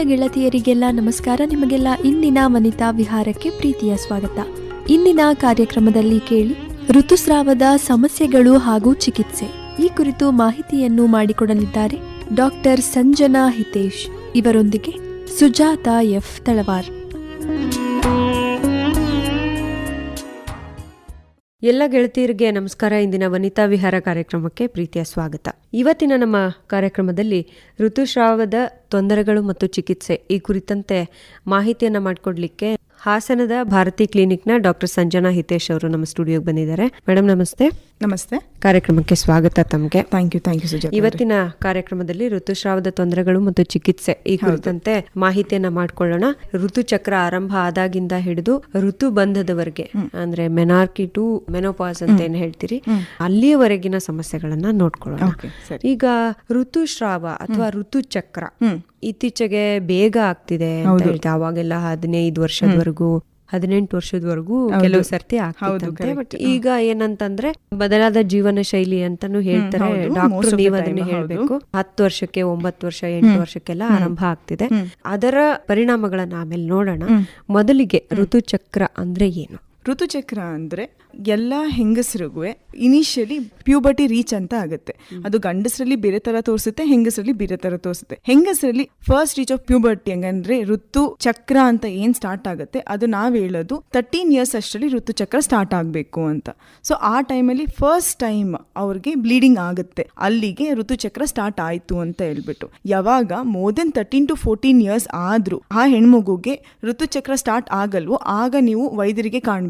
ಆತ್ಮೀಯ ಗೆಳತಿಯರಿಗೆಲ್ಲ ನಮಸ್ಕಾರ. ನಿಮಗೆಲ್ಲ ಇಂದಿನ ವನಿತಾ ವಿಹಾರಕ್ಕೆ ಪ್ರೀತಿಯ ಸ್ವಾಗತ. ಇಂದಿನ ಕಾರ್ಯಕ್ರಮದಲ್ಲಿ ಕೇಳಿ ಋತುಸ್ರಾವದ ಸಮಸ್ಯೆಗಳು ಹಾಗೂ ಚಿಕಿತ್ಸೆ. ಈ ಕುರಿತು ಮಾಹಿತಿಯನ್ನು ಮಾಡಿಕೊಡಲಿದ್ದಾರೆ ಡಾಕ್ಟರ್ ಸಂಜನಾ ಹಿತೇಶ್ ಇವರೊಂದಿಗೆ ಸುಜಾತ ಎಫ್ ತಳವಾರ್. ಎಲ್ಲ ಗೆಳತಿಯರಿಗೆ ನಮಸ್ಕಾರ. ಇಂದಿನ ವನಿತಾ ವಿಹಾರ ಕಾರ್ಯಕ್ರಮಕ್ಕೆ ಪ್ರೀತಿಯ ಸ್ವಾಗತ. ಇವತ್ತಿನ ನಮ್ಮ ಕಾರ್ಯಕ್ರಮದಲ್ಲಿ ಋತುಸ್ರಾವದ ತೊಂದರೆಗಳು ಮತ್ತು ಚಿಕಿತ್ಸೆ ಈ ಕುರಿತಂತೆ ಮಾಹಿತಿಯನ್ನು ಮಾಡಿಕೊಡ್ಲಿಕ್ಕೆ ಹಾಸನದ ಭಾರತಿ ಕ್ಲಿನಿಕ್ನ ಡಾಕ್ಟರ್ ಸಂಜನಾ ಹಿತೇಶ್ ಅವರು ನಮ್ಮ ಸ್ಟುಡಿಯೋಗೆ ಬಂದಿದ್ದಾರೆ. ಮೇಡಮ್ ನಮಸ್ತೆ. ನಮಸ್ತೆ. ಕಾರ್ಯಕ್ರಮಕ್ಕೆ ಸ್ವಾಗತ ತಮಗೆ. Thank you thank you Sujatha ಇವತ್ತಿನ ಕಾರ್ಯಕ್ರಮದಲ್ಲಿ ಋತುಸ್ರಾವದ ತೊಂದರೆಗಳು ಮತ್ತು ಚಿಕಿತ್ಸೆ ಈ ಕುರಿತಂತೆ ಮಾಹಿತಿಯನ್ನ ಮಾಡ್ಕೊಳ್ಳೋಣ. ಋತುಚಕ್ರ ಆರಂಭ ಆದಾಗಿಂದ ಹಿಡಿದು ಋತು ಬಂಧದವರೆಗೆ ಅಂದ್ರೆ ಮೆನಾರ್ಕಿ ಟು ಮೆನೋಪಾಸ್ ಅಂತ ಏನ್ ಹೇಳ್ತೀರಿ ಅಲ್ಲಿಯವರೆಗಿನ ಸಮಸ್ಯೆಗಳನ್ನ ನೋಡ್ಕೊಳ್ಳೋಣ. ಈಗ ಋತುಸ್ರಾವ ಅಥವಾ ಋತುಚಕ್ರ ಇತ್ತೀಚೆಗೆ ಬೇಗ ಆಗ್ತಿದೆ ಅಂತ ಹೇಳ್ತಾ ಅವಾಗೆಲ್ಲ ಹದಿನೈದು ವರ್ಷದವರೆಗೂ ಹದಿನೆಂಟು ವರ್ಷದವರೆಗೂ ಕೆಲವು ಸರ್ತಿ ಆಗ್ತಿದೆ ಬಟ್ ಈಗ ಏನಂತಂದ್ರೆ ಬದಲಾದ ಜೀವನ ಶೈಲಿ ಅಂತಾನು ಹೇಳ್ತಾರೆ. ಡಾಕ್ಟರ್ ನೀವು ಅದನ್ನ. ಹೇಳ್ಬೇಕು. ಹತ್ತು ವರ್ಷಕ್ಕೆ ಒಂಬತ್ತು ವರ್ಷ ಎಂಟು ವರ್ಷಕ್ಕೆಲ್ಲ ಆರಂಭ ಆಗ್ತಿದೆ. ಅದರ ಪರಿಣಾಮಗಳನ್ನ ಆಮೇಲೆ ನೋಡೋಣ. ಮೊದಲಿಗೆ ಋತುಚಕ್ರ ಅಂದ್ರೆ ಏನು? ಋತುಚಕ್ರ ಅಂದ್ರೆ ಎಲ್ಲ ಹೆಂಗಸರಿಗೂ ಇನಿಷಿಯಲಿ ಪ್ಯೂಬರ್ಟಿ ರೀಚ್ ಅಂತ ಆಗುತ್ತೆ. ಅದು ಗಂಡಸರಲ್ಲಿ ಬೇರೆ ಥರ ತೋರಿಸುತ್ತೆ ಹೆಂಗಸರಲ್ಲಿ ಬೇರೆ ಥರ ತೋರಿಸುತ್ತೆ. ಹೆಂಗಸರಲ್ಲಿ ಫಸ್ಟ್ ರೀಚ್ ಆಫ್ ಪ್ಯೂಬರ್ಟಿ ಹಂಗಂದ್ರೆ ಋತು ಚಕ್ರ ಅಂತ ಏನು ಸ್ಟಾರ್ಟ್ ಆಗುತ್ತೆ ಅದು ನಾವು ಹೇಳೋದು ತರ್ಟೀನ್ ಇಯರ್ಸ್ ಅಷ್ಟರಲ್ಲಿ ಋತುಚಕ್ರ ಸ್ಟಾರ್ಟ್ ಆಗಬೇಕು ಅಂತ. ಸೊ ಆ ಟೈಮಲ್ಲಿ ಫಸ್ಟ್ ಟೈಮ್ ಅವ್ರಿಗೆ ಬ್ಲೀಡಿಂಗ್ ಆಗುತ್ತೆ. ಅಲ್ಲಿಗೆ ಋತುಚಕ್ರ ಸ್ಟಾರ್ಟ್ ಆಯ್ತು ಅಂತ ಹೇಳ್ಬಿಟ್ಟು. ಯಾವಾಗ? More than thirteen to fourteen years ಆದ್ರೂ ಆ ಹೆಣ್ಮಗುಗೆ ಋತುಚಕ್ರ ಸ್ಟಾರ್ಟ್ ಆಗಲ್ವೋ ಆಗ ನೀವು ವೈದ್ಯರಿಗೆ ಕಾಣಬೇಕು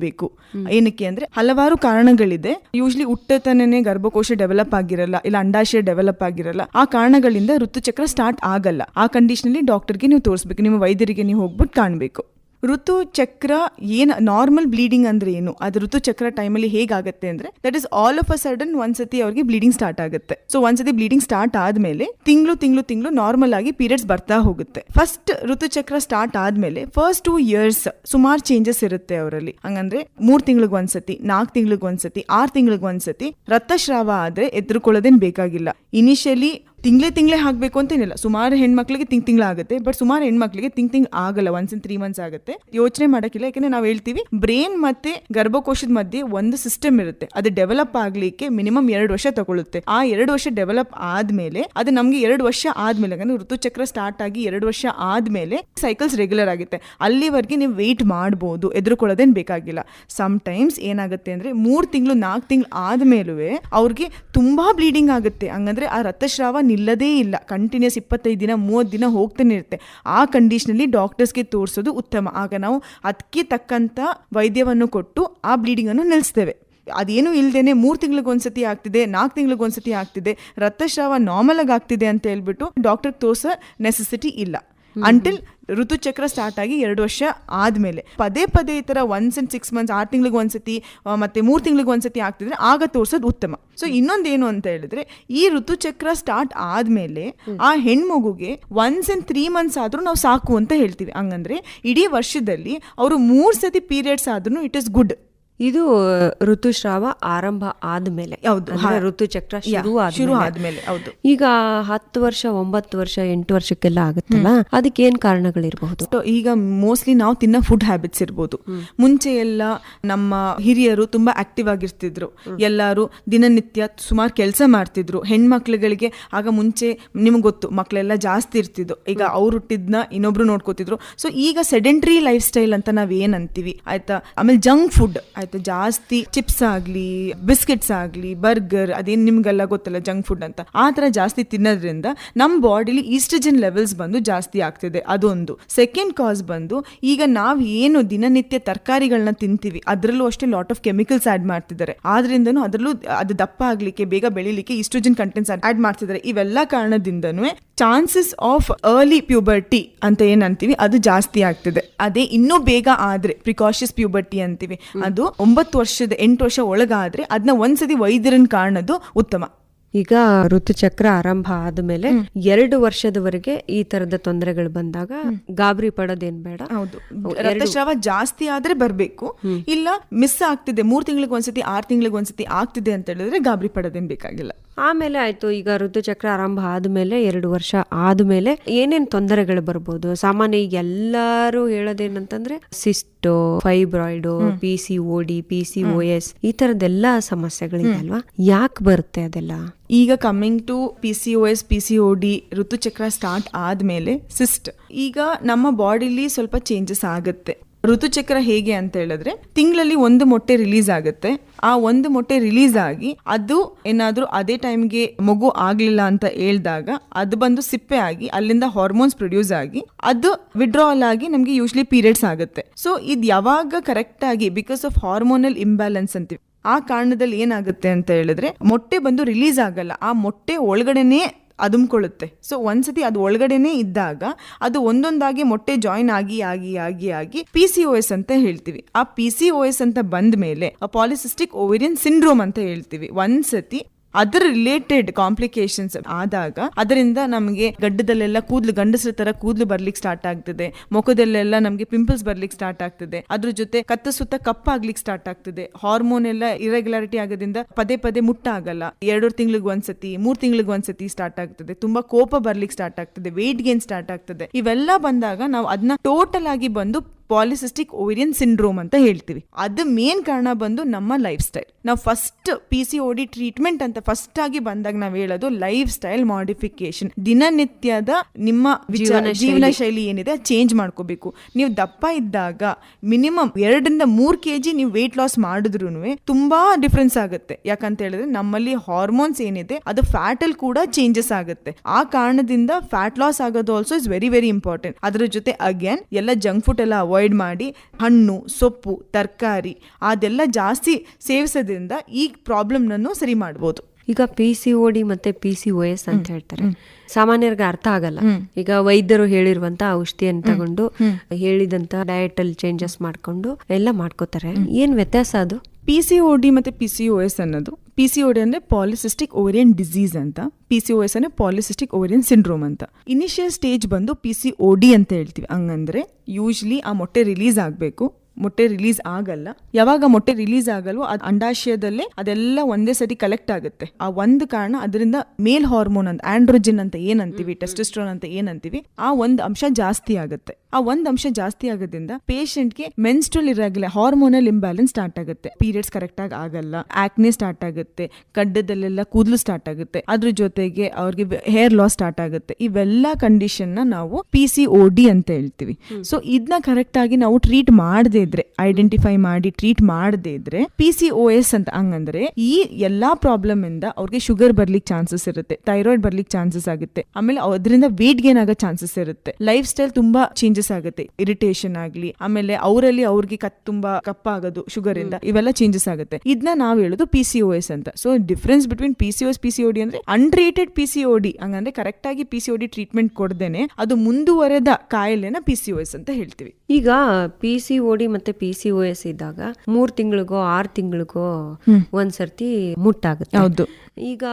ಏನಕ್ಕೆ ಅಂದ್ರೆ ಹಲವಾರು ಕಾರಣಗಳಿದೆ. ಯೂಶ್ಲಿ ಹುಟ್ಟತನೇ ಗರ್ಭಕೋಶ ಡೆವಲಪ್ ಆಗಿರಲ್ಲ, ಇಲ್ಲ ಅಂಡಾಶಯ ಡೆವಲಪ್ ಆಗಿರಲ್ಲ, ಆ ಕಾರಣಗಳಿಂದ ಋತುಚಕ್ರ ಸ್ಟಾರ್ಟ್ ಆಗಲ್ಲ. ಆ ಕಂಡೀಷನ್ ಅಲ್ಲಿ ಡಾಕ್ಟರ್ಗೆ ನೀವು ತೋರಿಸ್ಬೇಕು, ನಿಮ್ಮ ವೈದ್ಯರಿಗೆ ನೀವು ಹೋಗ್ಬಿಟ್ಟು ಕಾಣಬೇಕು. ಋತು ಚಕ್ರ ಏನ್ ನಾರ್ಮಲ್ ಬ್ಲೀಡಿಂಗ್ ಅಂದ್ರೆ ಏನು? ಅದು ಋತು ಚಕ್ರ ಟೈಮಲ್ಲಿ ಹೇಗಾಗುತ್ತೆ ಅಂದ್ರೆ that is all of a sudden ಒಂದ್ಸತಿ ಅವ್ರಿಗೆ ಬ್ಲೀಡಿಂಗ್ ಸ್ಟಾರ್ಟ್ ಆಗುತ್ತೆ. ಸೊ ಒಂದ್ಸತಿ ಬ್ಲೀಡಿಂಗ್ ಸ್ಟಾರ್ಟ್ ಆದ್ಮೇಲೆ ತಿಂಗಳು ತಿಂಗಳು ತಿಂಗಳು ನಾರ್ಮಲ್ ಆಗಿ ಪೀರಿಯಡ್ಸ್ ಬರ್ತಾ ಹೋಗುತ್ತೆ. ಫಸ್ಟ್ ಋತುಚಕ್ರ ಸ್ಟಾರ್ಟ್ ಆದ್ಮೇಲೆ ಫಸ್ಟ್ ಟೂ ಇಯರ್ಸ್ ಸುಮಾರು ಚೇಂಜಸ್ ಇರುತ್ತೆ ಅವರಲ್ಲಿ. ಹಂಗಂದ್ರೆ ಮೂರ್ ತಿಂಗಳಿಗೆ ಒಂದ್ಸತಿ ನಾಲ್ಕು ತಿಂಗಳಿಗೆ ಒಂದ್ಸತಿ ಆರ್ ತಿಂಗಳಿಗೆ ಒಂದ್ಸತಿ ರಕ್ತಸ್ರಾವ ಆದ್ರೆ ಎದುರುಕೊಳ್ಳೋದೇನ್ ಬೇಕಾಗಿಲ್ಲ. ಇನಿಷಿಯಲಿ ತಿಂಗಳೇ ತಿಂಗಳೇ ಹಾಕಬೇಕು ಅಂತೇನಿಲ್ಲ ಸುಮಾರು ಹೆಣ್ಮಕ್ಳಿಗೆ ತಿಂಗ್ ಆಗುತ್ತೆ. ಬಟ್ ಸುಮಾರು ಹೆಣ್ಮಕ್ಳಿಗೆ ತಿಂಗ್ ತಿಂಗ್ ಆಗಲ್ಲ ಒನ್ಸ್ ಇನ್ ತ್ರೀ ಮಂತ್ಸ್ ಆಗುತ್ತೆ. ಯೋಚನೆ ಮಾಡೋಕ್ಕಿಲ್ಲ, ಯಾಕಂದ್ರೆ ನಾವು ಹೇಳ್ತೀವಿ ಬ್ರೈನ್ ಮತ್ತೆ ಗರ್ಭಕೋಶದ ಮಧ್ಯೆ ಒಂದು ಸಿಸ್ಟಮ್ ಇರುತ್ತೆ. ಅದು ಡೆವಲಪ್ ಆಗ್ಲಿಕ್ಕೆ ಮಿನಿಮಮ್ ಎರಡು ವರ್ಷ ತಗೊಳುತ್ತೆ. ಆ ಎರಡು ವರ್ಷ ಡೆವಲಪ್ ಆದ್ಮೇಲೆ, ಅದು ನಮ್ಗೆ ಎರಡು ವರ್ಷ ಆದ್ಮೇಲೆ ಋತುಚಕ್ರ ಸ್ಟಾರ್ಟ್ ಆಗಿ ಎರಡು ವರ್ಷ ಆದ್ಮೇಲೆ ಸೈಕಲ್ಸ್ ರೆಗ್ಯುಲರ್ ಆಗುತ್ತೆ. ಅಲ್ಲಿವರೆಗೆ ನೀವು ವೆಯ್ಟ್ ಮಾಡ್ಬೋದು, ಎದುರುಕೊಳ್ಳೋದೇನು ಬೇಕಾಗಿಲ್ಲ. ಸಮ್ ಟೈಮ್ಸ್ ಏನಾಗುತ್ತೆ ಅಂದ್ರೆ ಮೂರು ತಿಂಗಳು ನಾಲ್ಕು ತಿಂಗಳು ಆದ್ಮೇಲೂ ಅವ್ರಿಗೆ ತುಂಬಾ ಬ್ಲೀಡಿಂಗ್ ಆಗುತ್ತೆ. ಹಂಗಂದ್ರೆ ಆ ರಕ್ತಸ್ರಾವ ನಿಲ್ಲದೇ ಇಲ್ಲ. ಕಂಟಿನ್ಯೂಸ್ ಇಪ್ಪತ್ತೈದು ದಿನ ಮೂವತ್ತು ದಿನ ಹೋಗ್ತಾನೆ ಇರುತ್ತೆ. ಆ ಕಂಡೀಷನಲ್ಲಿ ಡಾಕ್ಟರ್ಸ್ಗೆ ತೋರಿಸೋದು ಉತ್ತಮ. ಆಗ ನಾವು ಅದಕ್ಕೆ ತಕ್ಕಂಥ ವೈದ್ಯವನ್ನು ಕೊಟ್ಟು ಆ ಬ್ಲೀಡಿಂಗನ್ನು ನಿಲ್ಲಿಸ್ತೇವೆ ಅದೇನು ಇಲ್ದೇನೆ ಮೂರು ತಿಂಗಳಿಗೆ ಒಂದ್ಸತಿ ಆಗ್ತಿದೆ ನಾಲ್ಕು ತಿಂಗಳಿಗೆ ಒಂದ್ಸತಿ ಆಗ್ತಿದೆ ರಕ್ತಸ್ರಾವ ನಾರ್ಮಲ್ ಆಗಿ ಆಗ್ತಿದೆ ಅಂತ ಹೇಳ್ಬಿಟ್ಟು ಡಾಕ್ಟರ್ ತೋರಿಸೋ ನೆಸೆಸಿಟಿ ಇಲ್ಲ. ಅಂಟಿಲ್ ಋತುಚಕ್ರ ಸ್ಟಾರ್ಟ್ ಆಗಿ ಎರಡು ವರ್ಷ ಆದ್ಮೇಲೆ. ಪದೇ ಪದೇ ಈ ಥರ ಒನ್ಸ್ ಅಂಡ್ ಸಿಕ್ಸ್ ಮಂತ್ಸ್ ಆರು ತಿಂಗಳಿಗೆ ಒಂದ್ಸತಿ ಮತ್ತೆ ಮೂರು ತಿಂಗಳಿಗೆ ಒಂದ್ಸತಿ ಆಗ್ತಿದ್ರೆ ಆಗ ತೋರ್ಸೋದು ಉತ್ತಮ. ಸೊ ಇನ್ನೊಂದೇನು ಅಂತ ಹೇಳಿದ್ರೆ ಈ ಋತುಚಕ್ರ ಸ್ಟಾರ್ಟ್ ಆದ್ಮೇಲೆ ಆ ಹೆಣ್ಮಗುಗೆ ಒನ್ಸ್ ಅಂಡ್ ತ್ರೀ ಮಂತ್ಸ್ ಆದ್ರೂ ನಾವು ಸಾಕು ಅಂತ ಹೇಳ್ತೀವಿ. ಹಂಗಂದ್ರೆ ಇಡೀ ವರ್ಷದಲ್ಲಿ ಅವರು ಮೂರು ಸತಿ ಪೀರಿಯಡ್ಸ್ ಆದ್ರೂ ಇಟ್ ಇಸ್ ಗುಡ್ ಇದು ಋತುಸ್ರಾವ ಆರಂಭ ಆದ್ಮೇಲೆ. ಹೌದು. ಋತುಚಕ್ರ ಶುರು ಶುರು ಆದ್ಮೇಲೆ. ಹೌದು. ಈಗ ಹತ್ತು ವರ್ಷ ಒಂಬತ್ತು ವರ್ಷ ಎಂಟು ವರ್ಷಕ್ಕೆಲ್ಲ ಆಗುತ್ತಲ್ಲ? ಅದಕ್ಕೆ ಏನ್ ಕಾರಣಗಳಿರಬಹುದು? ಈಗ ಮೋಸ್ಟ್ಲಿ ನಾವು ತಿನ್ನೋ ಫುಡ್ ಹ್ಯಾಬಿಟ್ಸ್ ಇರ್ಬೋದು. ಮುಂಚೆ ಎಲ್ಲ ನಮ್ಮ ಹಿರಿಯರು ತುಂಬಾ ಆಕ್ಟಿವ್ ಆಗಿರ್ತಿದ್ರು. ಎಲ್ಲರೂ ದಿನನಿತ್ಯ ಸುಮಾರು ಕೆಲಸ ಮಾಡ್ತಿದ್ರು. ಹೆಣ್ಮಕ್ಳುಗಳಿಗೆ ಆಗ ಮುಂಚೆ ನಿಮ್ಗೆ ಗೊತ್ತು ಮಕ್ಕಳೆಲ್ಲ ಜಾಸ್ತಿ ಇರ್ತಿದ್ರು ಈಗ ಅವ್ರು ಹುಟ್ಟಿದ್ನ ಇನ್ನೊಬ್ರು ನೋಡ್ಕೋತಿದ್ರು. ಸೊ ಈಗ ಸೆಡೆಂಟ್ರಿ ಲೈಫ್ ಸ್ಟೈಲ್ ಅಂತ ನಾವ್ ಏನ್ ಅಂತೀವಿ ಆಯ್ತಾ? ಆಮೇಲೆ ಜಂಕ್ ಫುಡ್ ಆಯ್ತಾ? ಏನಾಗುತ್ತೆ ಜಾಸ್ತಿ ಚಿಪ್ಸ್ ಆಗ್ಲಿ ಬಿಸ್ಕೆಟ್ಸ್ ಆಗ್ಲಿ ಬರ್ಗರ್ ಅದೇನು ನಿಮ್ಗೆಲ್ಲ ಗೊತ್ತಲ್ಲ ಜಂಕ್ ಫುಡ್ ಅಂತ. ಆ ಥರ ಜಾಸ್ತಿ ತಿನ್ನೋದ್ರಿಂದ ನಮ್ಮ ಬಾಡಿಲಿ ಈಸ್ಟ್ರಜನ್ ಲೆವೆಲ್ಸ್ ಬಂದು ಜಾಸ್ತಿ ಆಗ್ತಿದೆ ಅದೊಂದು. ಸೆಕೆಂಡ್ ಕಾಸ್ ಬಂದು ಈಗ ನಾವು ಏನು ದಿನನಿತ್ಯ ತರಕಾರಿಗಳನ್ನ ತಿಂತೀವಿ ಅದರಲ್ಲೂ ಅಷ್ಟೇ ಲಾಟ್ ಆಫ್ ಕೆಮಿಕಲ್ಸ್ ಆಡ್ ಮಾಡ್ತಿದ್ದಾರೆ. ಆದ್ರಿಂದನೂ ಅದರಲ್ಲೂ ಅದು ದಪ್ಪ ಆಗಲಿಕ್ಕೆ ಬೇಗ ಬೆಳಿಲಿಕ್ಕೆ ಈಸ್ಟ್ರೋಜನ್ ಕಂಟೆಂಟ್ಸ್ ಆಡ್ ಮಾಡ್ತಿದ್ದಾರೆ. ಇವೆಲ್ಲ ಕಾರಣದಿಂದನೂ ಚಾನ್ಸಸ್ ಆಫ್ ಅರ್ಲಿ ಪ್ಯೂಬರ್ಟಿ ಅಂತ ಏನಂತೀವಿ ಅದು ಜಾಸ್ತಿ ಆಗ್ತಿದೆ. ಅದೇ ಇನ್ನೂ ಬೇಗ ಆದ್ರೆ ಪ್ರಿಕಾಷಿಯಸ್ ಪ್ಯೂಬರ್ಟಿ ಅಂತೀವಿ. ಅದು ಒಂಬತ್ತು ವರ್ಷದ ಎಂಟು ವರ್ಷ ಒಳಗಾದ್ರೆ ಅದನ್ನ ಒಂದ್ಸತಿ ವೈದ್ಯರನ್ನ ಕಾಣೋದು ಉತ್ತಮ. ಈಗ ಋತುಚಕ್ರ ಆರಂಭ ಆದ್ಮೇಲೆ ಎರಡು ವರ್ಷದವರೆಗೆ ಈ ತರದ ತೊಂದರೆಗಳು ಬಂದಾಗ ಗಾಬರಿ ಪಡೋದೇನ್ ಬೇಡ. ಹೌದು. ರಕ್ತಸ್ರಾವ ಜಾಸ್ತಿ ಆದ್ರೆ ಬರ್ಬೇಕು. ಇಲ್ಲ ಮಿಸ್ ಆಗ್ತಿದೆ ಮೂರ್ ತಿಂಗಳಿಗೆ ಒಂದ್ಸತಿ ಆರ್ ತಿಂಗಳಿಗೆ ಒಂದ್ಸತಿ ಆಗ್ತಿದೆ ಅಂತ ಹೇಳಿದ್ರೆ ಗಾಬರಿ ಪಡೋದೇನ್ ಬೇಕಾಗಿಲ್ಲ. ಆಮೇಲೆ ಆಯ್ತು ಈಗ ಋತುಚಕ್ರ ಆರಂಭ ಆದ್ಮೇಲೆ ಎರಡು ವರ್ಷ ಆದ್ಮೇಲೆ ಏನೇನ್ ತೊಂದರೆಗಳು ಬರ್ಬೋದು? ಸಾಮಾನ್ಯ ಈಗ ಎಲ್ಲರೂ ಹೇಳೋದೇನಂತಂದ್ರೆ cyst fibroid P C O D P C O S ಈ ತರದೆಲ್ಲ ಸಮಸ್ಯೆಗಳಿದೆ ಅಲ್ವಾ? ಯಾಕೆ ಬರುತ್ತೆ ಅದೆಲ್ಲ? ಈಗ coming to P C O S P C O D ಋತುಚಕ್ರ start ಆದ್ಮೇಲೆ ಸಿಸ್ಟ್ ಈಗ ನಮ್ಮ ಬಾಡಿಲಿ ಸ್ವಲ್ಪ ಚೇಂಜಸ್ ಆಗುತ್ತೆ. ಋತುಚಕ್ರ ಹೇಗೆ ಅಂತ ಹೇಳಿದ್ರೆ, ತಿಂಗಳಲ್ಲಿ ಒಂದು ಮೊಟ್ಟೆ ರಿಲೀಸ್ ಆಗುತ್ತೆ. ಆ ಒಂದು ಮೊಟ್ಟೆ ರಿಲೀಸ್ ಆಗಿ ಅದು ಏನಾದರೂ ಅದೇ ಟೈಮ್ಗೆ ಮಗು ಆಗ್ಲಿಲ್ಲ ಅಂತ ಹೇಳಿದಾಗ ಅದು ಬಂದು ಸಿಪ್ಪೆ ಆಗಿ ಅಲ್ಲಿಂದ ಹಾರ್ಮೋನ್ಸ್ ಪ್ರೊಡ್ಯೂಸ್ ಆಗಿ ಅದು ವಿಡ್ರಾವಲ್ ಆಗಿ ನಮಗೆ ಯೂಶ್ಲಿ ಪೀರಿಯಡ್ಸ್ ಆಗುತ್ತೆ. ಸೊ ಇದು ಯಾವಾಗ ಕರೆಕ್ಟ್ ಆಗಿ ಬಿಕಾಸ್ ಆಫ್ ಹಾರ್ಮೋನಲ್ ಇಂಬ್ಯಾಲೆನ್ಸ್ ಅಂತೀವಿ. ಆ ಕಾರಣದಲ್ಲಿ ಏನಾಗುತ್ತೆ ಅಂತ ಹೇಳಿದ್ರೆ, ಮೊಟ್ಟೆ ಬಂದು ರಿಲೀಸ್ ಆಗಲ್ಲ. ಆ ಮೊಟ್ಟೆ ಒಳಗಡೆನೆ ಅದುಮ್ಕೊಳ್ಳುತ್ತೆ. ಸೊ ಒಂದ್ಸತಿ ಅದು ಒಳಗಡೆನೆ ಇದ್ದಾಗ ಅದು ಒಂದೊಂದಾಗಿ ಮೊಟ್ಟೆ ಜಾಯಿನ್ ಆಗಿ ಆಗಿ ಆಗಿ ಆಗಿ ಪಿ ಸಿ ಓ ಎಸ್ ಅಂತ ಹೇಳ್ತೀವಿ. ಆ ಪಿ ಸಿ ಓ ಎಸ್ ಅಂತ ಬಂದ ಮೇಲೆ ಪಾಲಿಸಿಸ್ಟಿಕ್ ಓವೇರಿಯನ್ ಸಿಂಡ್ರೋಮ್ ಅಂತ ಹೇಳ್ತೀವಿ. ಒಂದ್ಸತಿ ಅದರ ರಿಲೇಟೆಡ್ ಕಾಂಪ್ಲಿಕೇಶನ್ಸ್ ಆದಾಗ ಅದರಿಂದ ನಮಗೆ ಗಡ್ಡದಲ್ಲೆಲ್ಲ ಕೂದಲು, ಗಂಡಸರ ತರ ಕೂದಲು ಬರ್ಲಿಕ್ಕೆ ಸ್ಟಾರ್ಟ್ ಆಗ್ತದೆ. ಮುಖದಲ್ಲೆಲ್ಲ ನಮಗೆ ಪಿಂಪಲ್ಸ್ ಬರ್ಲಿಕ್ಕೆ ಸ್ಟಾರ್ಟ್ ಆಗ್ತದೆ. ಅದ್ರ ಜೊತೆ ಕತ್ತ ಸುತ್ತ ಕಪ್ಪಾಗ್ಲಿಕ್ಕೆ ಸ್ಟಾರ್ಟ್ ಆಗ್ತದೆ. ಹಾರ್ಮೋನ್ ಎಲ್ಲ ಇರೆಗ್ಯುಲಾರಿಟಿ ಆಗೋದ್ರಿಂದ ಪದೇ ಪದೇ ಮುಟ್ಟ ಆಗಲ್ಲ ಎರಡು ತಿಂಗಳಿಗೆ ಒಂದ್ಸತಿ, ಮೂರ್ ತಿಂಗಳಿಗೆ ಒಂದ್ಸತಿ ಸ್ಟಾರ್ಟ್ ಆಗ್ತದೆ. ತುಂಬಾ ಕೋಪ ಬರ್ಲಿಕ್ಕೆ ಸ್ಟಾರ್ಟ್ ಆಗ್ತದೆ. ವೆಯ್ಟ್ ಗೇನ್ ಸ್ಟಾರ್ಟ್ ಆಗ್ತದೆ. ಇವೆಲ್ಲ ಬಂದಾಗ ನಾವು ಅದನ್ನ ಟೋಟಲ್ ಆಗಿ ಬಂದು ಪಾಲಿಸಿಸ್ಟಿಕ್ ಓವೇರಿಯನ್ ಸಿಂಡ್ರೋಮ್ ಅಂತ ಹೇಳ್ತೀವಿ. ಅದು ಮೇನ್ ಕಾರಣ ಬಂದು ನಮ್ಮ ಲೈಫ್ ಸ್ಟೈಲ್ ನಾವು first P C O D treatment ಅಂತ ಫಸ್ಟ್ ಆಗಿ ಬಂದಾಗ ನಾವು ಹೇಳೋದು ಲೈಫ್ ಸ್ಟೈಲ್ ಮಾಡಿಫಿಕೇಶನ್ ದಿನನಿತ್ಯದ ನಿಮ್ಮ ಜೀವನ ಶೈಲಿ. ಏನಿದೆ ಚೇಂಜ್ ಮಾಡ್ಕೋಬೇಕು. ನೀವು ದಪ್ಪ ಇದ್ದಾಗ ಮಿನಿಮಮ್ ಎರಡರಿಂದ ಮೂರ್ ಕೆ ಜಿ ನೀವು ವೆಯ್ಟ್ ಲಾಸ್ ಮಾಡಿದ್ರು ತುಂಬಾ ಡಿಫ್ರೆನ್ಸ್ ಆಗುತ್ತೆ. ಯಾಕಂತ ಹೇಳಿದ್ರೆ ನಮ್ಮಲ್ಲಿ ಹಾರ್ಮೋನ್ಸ್ ಏನಿದೆ ಅದು ಫ್ಯಾಟ್ ಅಲ್ಲಿ ಕೂಡ ಚೇಂಜಸ್ ಆಗುತ್ತೆ. ಆ ಕಾರಣದಿಂದ ಫ್ಯಾಟ್ ಲಾಸ್ ಆಗೋದು also is very very important ಅದರ ಜೊತೆ ಅಗೇನ್ ಎಲ್ಲ ಜಂಕ್ ಫುಡ್ ಎಲ್ಲ ಅವಾಯ್ಡ್ ಮಾಡಿ ಹಣ್ಣು ಸೊಪ್ಪು ತರಕಾರಿ ಅದೆಲ್ಲ ಜಾಸ್ತಿ ಸೇವಿಸೋದ್ರಿಂದ ಈ ಪ್ರಾಬ್ಲಮ್ನನ್ನು ಸರಿ ಮಾಡ್ಬೋದು. ಈಗ ಪಿ ಸಿ ಓ ಡಿ ಮತ್ತೆ ಪಿ ಸಿ ಓ ಎಸ್ ಅಂತ ಹೇಳ್ತಾರೆ. ಸಾಮಾನ್ಯರಿಗೆ ಅರ್ಥ ಆಗಲ್ಲ. ಈಗ ವೈದ್ಯರು ಹೇಳಿರುವಂತ ಔಷಧಿಯನ್ನು ತಗೊಂಡು ಹೇಳಿದಂತ ಡಯಟ್ ಅಲ್ಲಿ ಚೇಂಜಸ್ ಮಾಡ್ಕೊಂಡು ಎಲ್ಲ ಮಾಡ್ಕೋತಾರೆ. ಏನ್ ವ್ಯತ್ಯಾಸ ಅದು? ಪಿ ಸಿ ಒ ಡಿ ಮತ್ತೆ ಪಿ ಸಿ ಒ ಎಸ್ ಅನ್ನೋದು ಪಿ ಸಿ ಒ ಡಿ ಅಂದರೆ ಪಾಲಿಸಿಸ್ಟಿಕ್ ಓರಿಯನ್ ಡಿಸೀಸ್ ಅಂತ ಪಿ ಸಿ ಒ ಎಸ್ ಅಂದರೆ ಪಾಲಿಸಿಸ್ಟಿಕ್ ಓರಿಯನ್ ಸಿಂಡ್ರೋಮ್ ಅಂತ. ಇನಿಷಿಯಲ್ ಸ್ಟೇಜ್ ಬಂದು ಪಿ ಸಿ ಒ ಡಿ ಅಂತ ಹೇಳ್ತೀವಿ. ಹಂಗಂದ್ರೆ ಯೂಶ್ವಲಿ ಆ ಮೊಟ್ಟೆ ರಿಲೀಸ್ ಆಗಬೇಕು. ಮೊಟ್ಟೆ ರಿಲೀಸ್ ಆಗಲ್ಲ. ಯಾವಾಗ ಮೊಟ್ಟೆ ರಿಲೀಸ್ ಆಗಲ್ವೋ ಅದು ಅಂಡಾಶಯದಲ್ಲೇ ಅದೆಲ್ಲ ಒಂದೇ ಸತಿ ಕಲೆಕ್ಟ್ ಆಗುತ್ತೆ. ಆ ಒಂದು ಕಾರಣ ಅದರಿಂದ ಮೇಲ್ ಹಾರ್ಮೋನ್ ಅಂತ ಆಂಡ್ರೋಜಿನ್ ಅಂತ ಏನಂತೀವಿ ಟೆಸ್ಟೋಸ್ಟ್ರೋನ್ ಅಂತ ಏನಂತೀವಿ ಆ ಒಂದು ಅಂಶ ಜಾಸ್ತಿ ಆಗುತ್ತೆ. ಆ ಒಂದ್ ಅಂಶ ಜಾಸ್ತಿ ಆಗೋದ್ರಿಂದ ಪೇಷಂಟ್ಗೆ ಮೆನ್ಸ್ಟ್ರಲ್ ಇರಾಗಿಲ್ಲ ಹಾರ್ಮೋನಲ್ ಇಂಬ್ಯಾಲೆನ್ಸ್ ಸ್ಟಾರ್ಟ್ ಆಗುತ್ತೆ. ಪೀರಿಯಡ್ಸ್ ಕರೆಕ್ಟ್ ಆಗಿ ಆಗಲ್ಲ ಆಕ್ನೆ ಸ್ಟಾರ್ಟ್ ಆಗುತ್ತೆ ಕಡ್ಡದಲ್ಲೆಲ್ಲ ಕೂದಲು ಸ್ಟಾರ್ಟ್ ಆಗುತ್ತೆ. ಅದ್ರ ಜೊತೆಗೆ ಅವ್ರಿಗೆ ಹೇರ್ ಲಾಸ್ ಸ್ಟಾರ್ಟ್ ಆಗುತ್ತೆ. ಇವೆಲ್ಲ ಕಂಡೀಷನ್ನ ನಾವು ಪಿ ಸಿ ಓ ಡಿ ಅಂತ ಹೇಳ್ತೀವಿ. ಸೊ ಇದನ್ನ ಕರೆಕ್ಟ್ ಆಗಿ ನಾವು ಟ್ರೀಟ್ ಮಾಡದೇ ಇದ್ರೆ ಐಡೆಂಟಿಫೈ ಮಾಡಿ ಟ್ರೀಟ್ ಮಾಡದೇ ಇದ್ರೆ ಪಿ ಸಿ ಓ ಎಸ್ ಅಂತ ಹಂಗಂದ್ರೆ ಈ ಎಲ್ಲಾ ಪ್ರಾಬ್ಲಮ್ ಇಂದ ಅವ್ರಿಗೆ ಶುಗರ್ ಬರ್ಲಿಕ್ಕೆ ಚಾನ್ಸಸ್ ಇರುತ್ತೆ ಥೈರಾಯ್ಡ್ ಬರ್ಲಿಕ್ಕೆ ಚಾನ್ಸಸ್ ಆಗುತ್ತೆ. ಆಮೇಲೆ ಅದರಿಂದ ವೇಟ್ ಗೇನ್ ಆಗೋ ಚಾನ್ಸಸ್ ಇರುತ್ತೆ. ಲೈಫ್ ಸ್ಟೈಲ್ ತುಂಬಾ ಚೇಂಜಸ್ ಆಗುತ್ತೆ. ಇರಿಟೇಷನ್ ಆಗ್ಲಿ ಆಮೇಲೆ ಅವರಲ್ಲಿ ಅವ್ರಿಗೆ ಕತ್ ತುಂಬಾ ಕಪ್ಪಾಗೋದು ಶುಗರ್ ಇಂದ ಇವೆಲ್ಲ ಚೇಂಜಸ್ ಆಗುತ್ತೆ. ಇದನ್ನ ನಾವು ಹೇಳೋದು ಪಿ ಸಿ ಓ ಎಸ್ ಅಂತ. So difference between P C S P C D ಅಂದ್ರೆ ಅನ್ಟ್ರೀಟೆಡ್ ಪಿ ಸಿ ಡಿ ಹಂಗಂದ್ರೆ ಕರೆಕ್ಟ್ ಆಗಿ ಪಿ ಸಿ ಡಿ ಟ್ರೀಟ್ಮೆಂಟ್ ಕೊಡ್ದೇನೆ ಅದು ಮುಂದುವರೆದ ಕಾಯಿಲೆನ ಪಿ ಸಿ ಎಸ್ ಅಂತ ಹೇಳ್ತೀವಿ. ಈಗ ಪಿ ಸಿ ಓ ಡಿ ಮತ್ತೆ ಪಿ ಸಿ ಓ ಎಸ್ ಇದ್ದಾಗ ಮೂರ್ ತಿಂಗಳಿಗೋ ಆರ್ ತಿಂಗಳಿಗೋ ಒಂದ್ಸರ್ತಿ ಮುಟ್ಟಾಗುತ್ತೆ. ಹೌದು. ಈಗ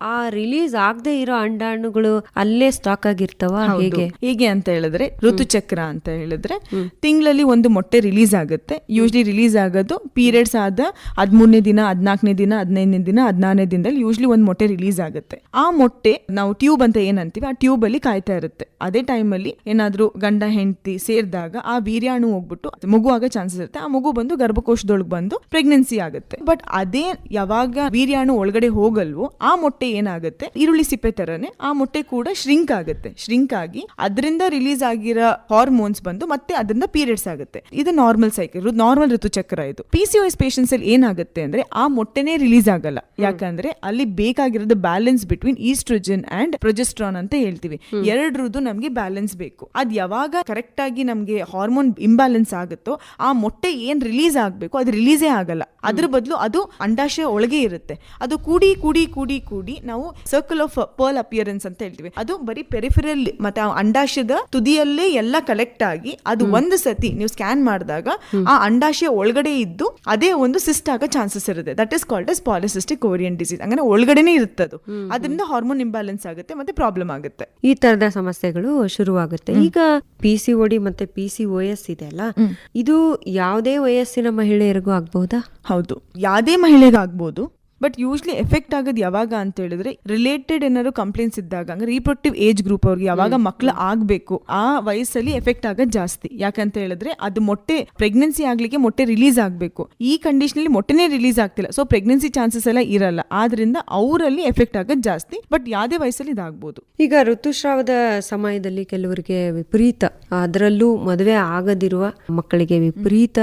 ಆ ರಿಲೀಸ್ ಆಗದೆ ಇರೋ ಅಂಡಾಣುಗಳು ಅಲ್ಲೇ ಸ್ಟಾಕ್ ಆಗಿರ್ತಾವ ಹೇಗೆ? ಹೇಗೆ ಅಂತ ಹೇಳಿದ್ರೆ ಋತುಚಕ್ರ ಅಂತ ಹೇಳಿದ್ರೆ ತಿಂಗಳಲ್ಲಿ ಒಂದು ಮೊಟ್ಟೆ ರಿಲೀಸ್ ಆಗುತ್ತೆ. ಯೂಶ್ಲಿ ರಿಲೀಸ್ ಆಗೋದು ಪೀರಿಯಡ್ಸ್ ಆದ ಹದಿಮೂರನೇ ದಿನ ಹದಿನಾಲ್ಕನೇ ದಿನ ಹದಿನೈದನೇ ದಿನ ಹದಿನಾರನೇ ದಿನದಲ್ಲಿ ಯೂಶ್ಲಿ ಒಂದು ಮೊಟ್ಟೆ ರಿಲೀಸ್ ಆಗುತ್ತೆ. ಆ ಮೊಟ್ಟೆ ನಾವು ಟ್ಯೂಬ್ ಅಂತ ಏನಂತೀವಿ ಆ ಟ್ಯೂಬ್ ಅಲ್ಲಿ ಕಾಯ್ತಾ ಇರುತ್ತೆ. ಅದೇ ಟೈಮಲ್ಲಿ ಏನಾದ್ರೂ ಗಂಡ ಹೆಂಡತಿ ಸೇರಿದಾಗ ಆ ವೀರ್ಯಾಣು ಹೋಗ್ಬಿಟ್ಟು ಮಗು ಆಗೋ ಚಾನ್ಸಸ್ ಇರುತ್ತೆ. ಆ ಮಗು ಬಂದು ಗರ್ಭಕೋಶದೊಳಗೆ ಬಂದು ಪ್ರೆಗ್ನೆನ್ಸಿ ಆಗುತ್ತೆ. ಬಟ್ ಅದೇ ಯಾವಾಗ ವೀರ್ಯಾಣು ಒಳಗಡೆ ಹೋಗಲ್ವೋ ಆ ಮೊಟ್ಟೆ ಏನಾಗುತ್ತೆ? ಈರುಳ್ಳಿ ಸಿಪ್ಪೆ ತರನೇ ಆ ಮೊಟ್ಟೆ ಕೂಡ ಶ್ರಿಂಕ್ ಆಗುತ್ತೆ. ಶ್ರಿಂಕ್ ಆಗಿ ಅದರಿಂದ ರಿಲೀಸ್ ಆಗಿರೋ ಹಾರ್ಮೋನ್ಸ್ ಬಂದು ಮತ್ತೆ ಅದರಿಂದ ಪೀರಿಯಡ್ಸ್ ಆಗುತ್ತೆ. ಇದು ನಾರ್ಮಲ್ ಸೈಕಲ್ ನಾರ್ಮಲ್ ಋತುಚಕ್ರ ಇದು. ಪಿ ಸಿ ಎಸ್ ಪೇಷನ್ಸ್ ಅಲ್ಲಿ ಏನಾಗುತ್ತೆ ಅಂದ್ರೆ ಆ ಮೊಟ್ಟೆನೇ ರಿಲೀಸ್ ಆಗಲ್ಲ. ಯಾಕಂದ್ರೆ ಅಲ್ಲಿ ಬೇಕಾಗಿರೋದು balance between estrogen and progesterone ಅಂತ ಹೇಳ್ತೀವಿ. ಎರಡರದ್ದು ನಮ್ಗೆ ಬ್ಯಾಲೆನ್ಸ್ ಬೇಕು. ಅದ್ ಯಾವಾಗ ಕರೆಕ್ಟ್ ಆಗಿ ನಮ್ಗೆ ಹಾರ್ಮೋನ್ ಇಂಬ್ಯಾಲೆನ್ಸ್ ಆಗುತ್ತೋ ಆ ಮೊಟ್ಟೆ ಏನ್ ರಿಲೀಸ್ ಆಗ್ಬೇಕು ಅದು ರಿಲೀಸೇ ಆಗಲ್ಲ. ಅದ್ರ ಬದಲು ಅದು ಅಂಡಾಶಯ ಒಳಗೆ ಇರುತ್ತೆ. ಅದು ಕೂಡಿ ಕೂಡಿ ಕೂಡಿ ಕೂಡಿ ನಾವು ಸರ್ಕಲ್ ಆಫ್ ಪರ್ಲ್ ಅಪಿಯರೆನ್ಸ್ ಅಂತ ಹೇಳ್ತೀವಿ. ಅದು ಬರೀ ಪೆರಿಫೆರಲ್ ಮತ್ತೆ ಅಂಡಾಶಯದ ತುದಿಯಲ್ಲೇ ಎಲ್ಲ ಕಲೆಕ್ಟ್ ಆಗಿ ಅದು ಒಂದು ಸತಿ ನೀವು ಸ್ಕ್ಯಾನ್ ಮಾಡಿದಾಗ ಆ ಅಂಡಾಶಯ ಒಳಗಡೆ ಇದ್ದು ಅದೇ ಒಂದು ಸಿಸ್ಟ್ ಆಗೋ ಚಾನ್ಸಸ್ ಇರುತ್ತೆ. That is called S polycystic ovarian disease ಅಂದ್ರೆ ಒಳಗಡೆನೆ ಇರುತ್ತದು. ಅದು ಅದರಿಂದ ಹಾರ್ಮೋನ್ ಇಂಬ್ಯಾಲೆನ್ಸ್ ಆಗುತ್ತೆ ಮತ್ತೆ ಪ್ರಾಬ್ಲಮ್ ಆಗುತ್ತೆ. ಈ ತರದ ಸಮಸ್ಯೆಗಳು ಶುರುವಾಗುತ್ತೆ. ಈಗ ಪಿ ಸಿ ಓಡಿ ಮತ್ತೆ ಪಿ ಸಿ ಓ ಎಸ್ ಇದೆ ಅಲ್ಲ? ಇದು ಯಾವುದೇ ವಯಸ್ಸಿನ ಮಹಿಳೆಯರಿಗೂ ಆಗ್ಬಹುದಾ ಹೌದು. ಯಾವುದೇ ಮಹಿಳೆಗೆ ಆಗ್ಬೋದು. ಬಟ್ ಯೂಶ್ಲಿ ಎಫೆಕ್ಟ್ ಆಗೋದು ಯಾವಾಗ ಅಂತ ಹೇಳಿದ್ರೆ ರಿಲೇಟೆಡ್ ಏನಾದ್ರು ಕಂಪ್ಲೇಂಟ್ಸ್ ಇದ್ದಾಗ ಅಂದ್ರೆ ರೀಪ್ರೊಡಕ್ಟಿವ್ ಏಜ್ ಗ್ರೂಪ್ ಅವ್ರಿಗೆ ಯಾವಾಗ ಮಕ್ಳು ಆಗಬೇಕು ಆ ವಯಸ್ಸಲ್ಲಿ ಎಫೆಕ್ಟ್ ಆಗೋದು ಜಾಸ್ತಿ. ಯಾಕಂತ ಹೇಳಿದ್ರೆ ಅದು ಮೊಟ್ಟೆ ಪ್ರೆಗ್ನೆನ್ಸಿ ಆಗ್ಲಿಕ್ಕೆ ಮೊಟ್ಟೆ ರಿಲೀಸ್ ಆಗಬೇಕು. ಈ ಕಂಡೀಷನ್ ಅಲ್ಲಿ ಮೊಟ್ಟೆನೇ ರಿಲೀಸ್ ಆಗ್ತಿಲ್ಲ. ಸೊ ಪ್ರೆಗ್ನೆನ್ಸಿ ಚಾನ್ಸಸ್ ಎಲ್ಲ ಇರಲ್ಲ. ಆದ್ರಿಂದ ಅವರಲ್ಲಿ ಎಫೆಕ್ಟ್ ಆಗೋದು ಜಾಸ್ತಿ. ಬಟ್ ಯಾವುದೇ ವಯಸ್ಸಲ್ಲಿ ಇದಾಗ್ಬೋದು. ಈಗ ಋತುಸ್ರಾವದ ಸಮಯದಲ್ಲಿ ಕೆಲವರಿಗೆ ವಿಪರೀತ ಅದರಲ್ಲೂ ಮದುವೆ ಆಗದಿರುವ ಮಕ್ಕಳಿಗೆ ವಿಪರೀತ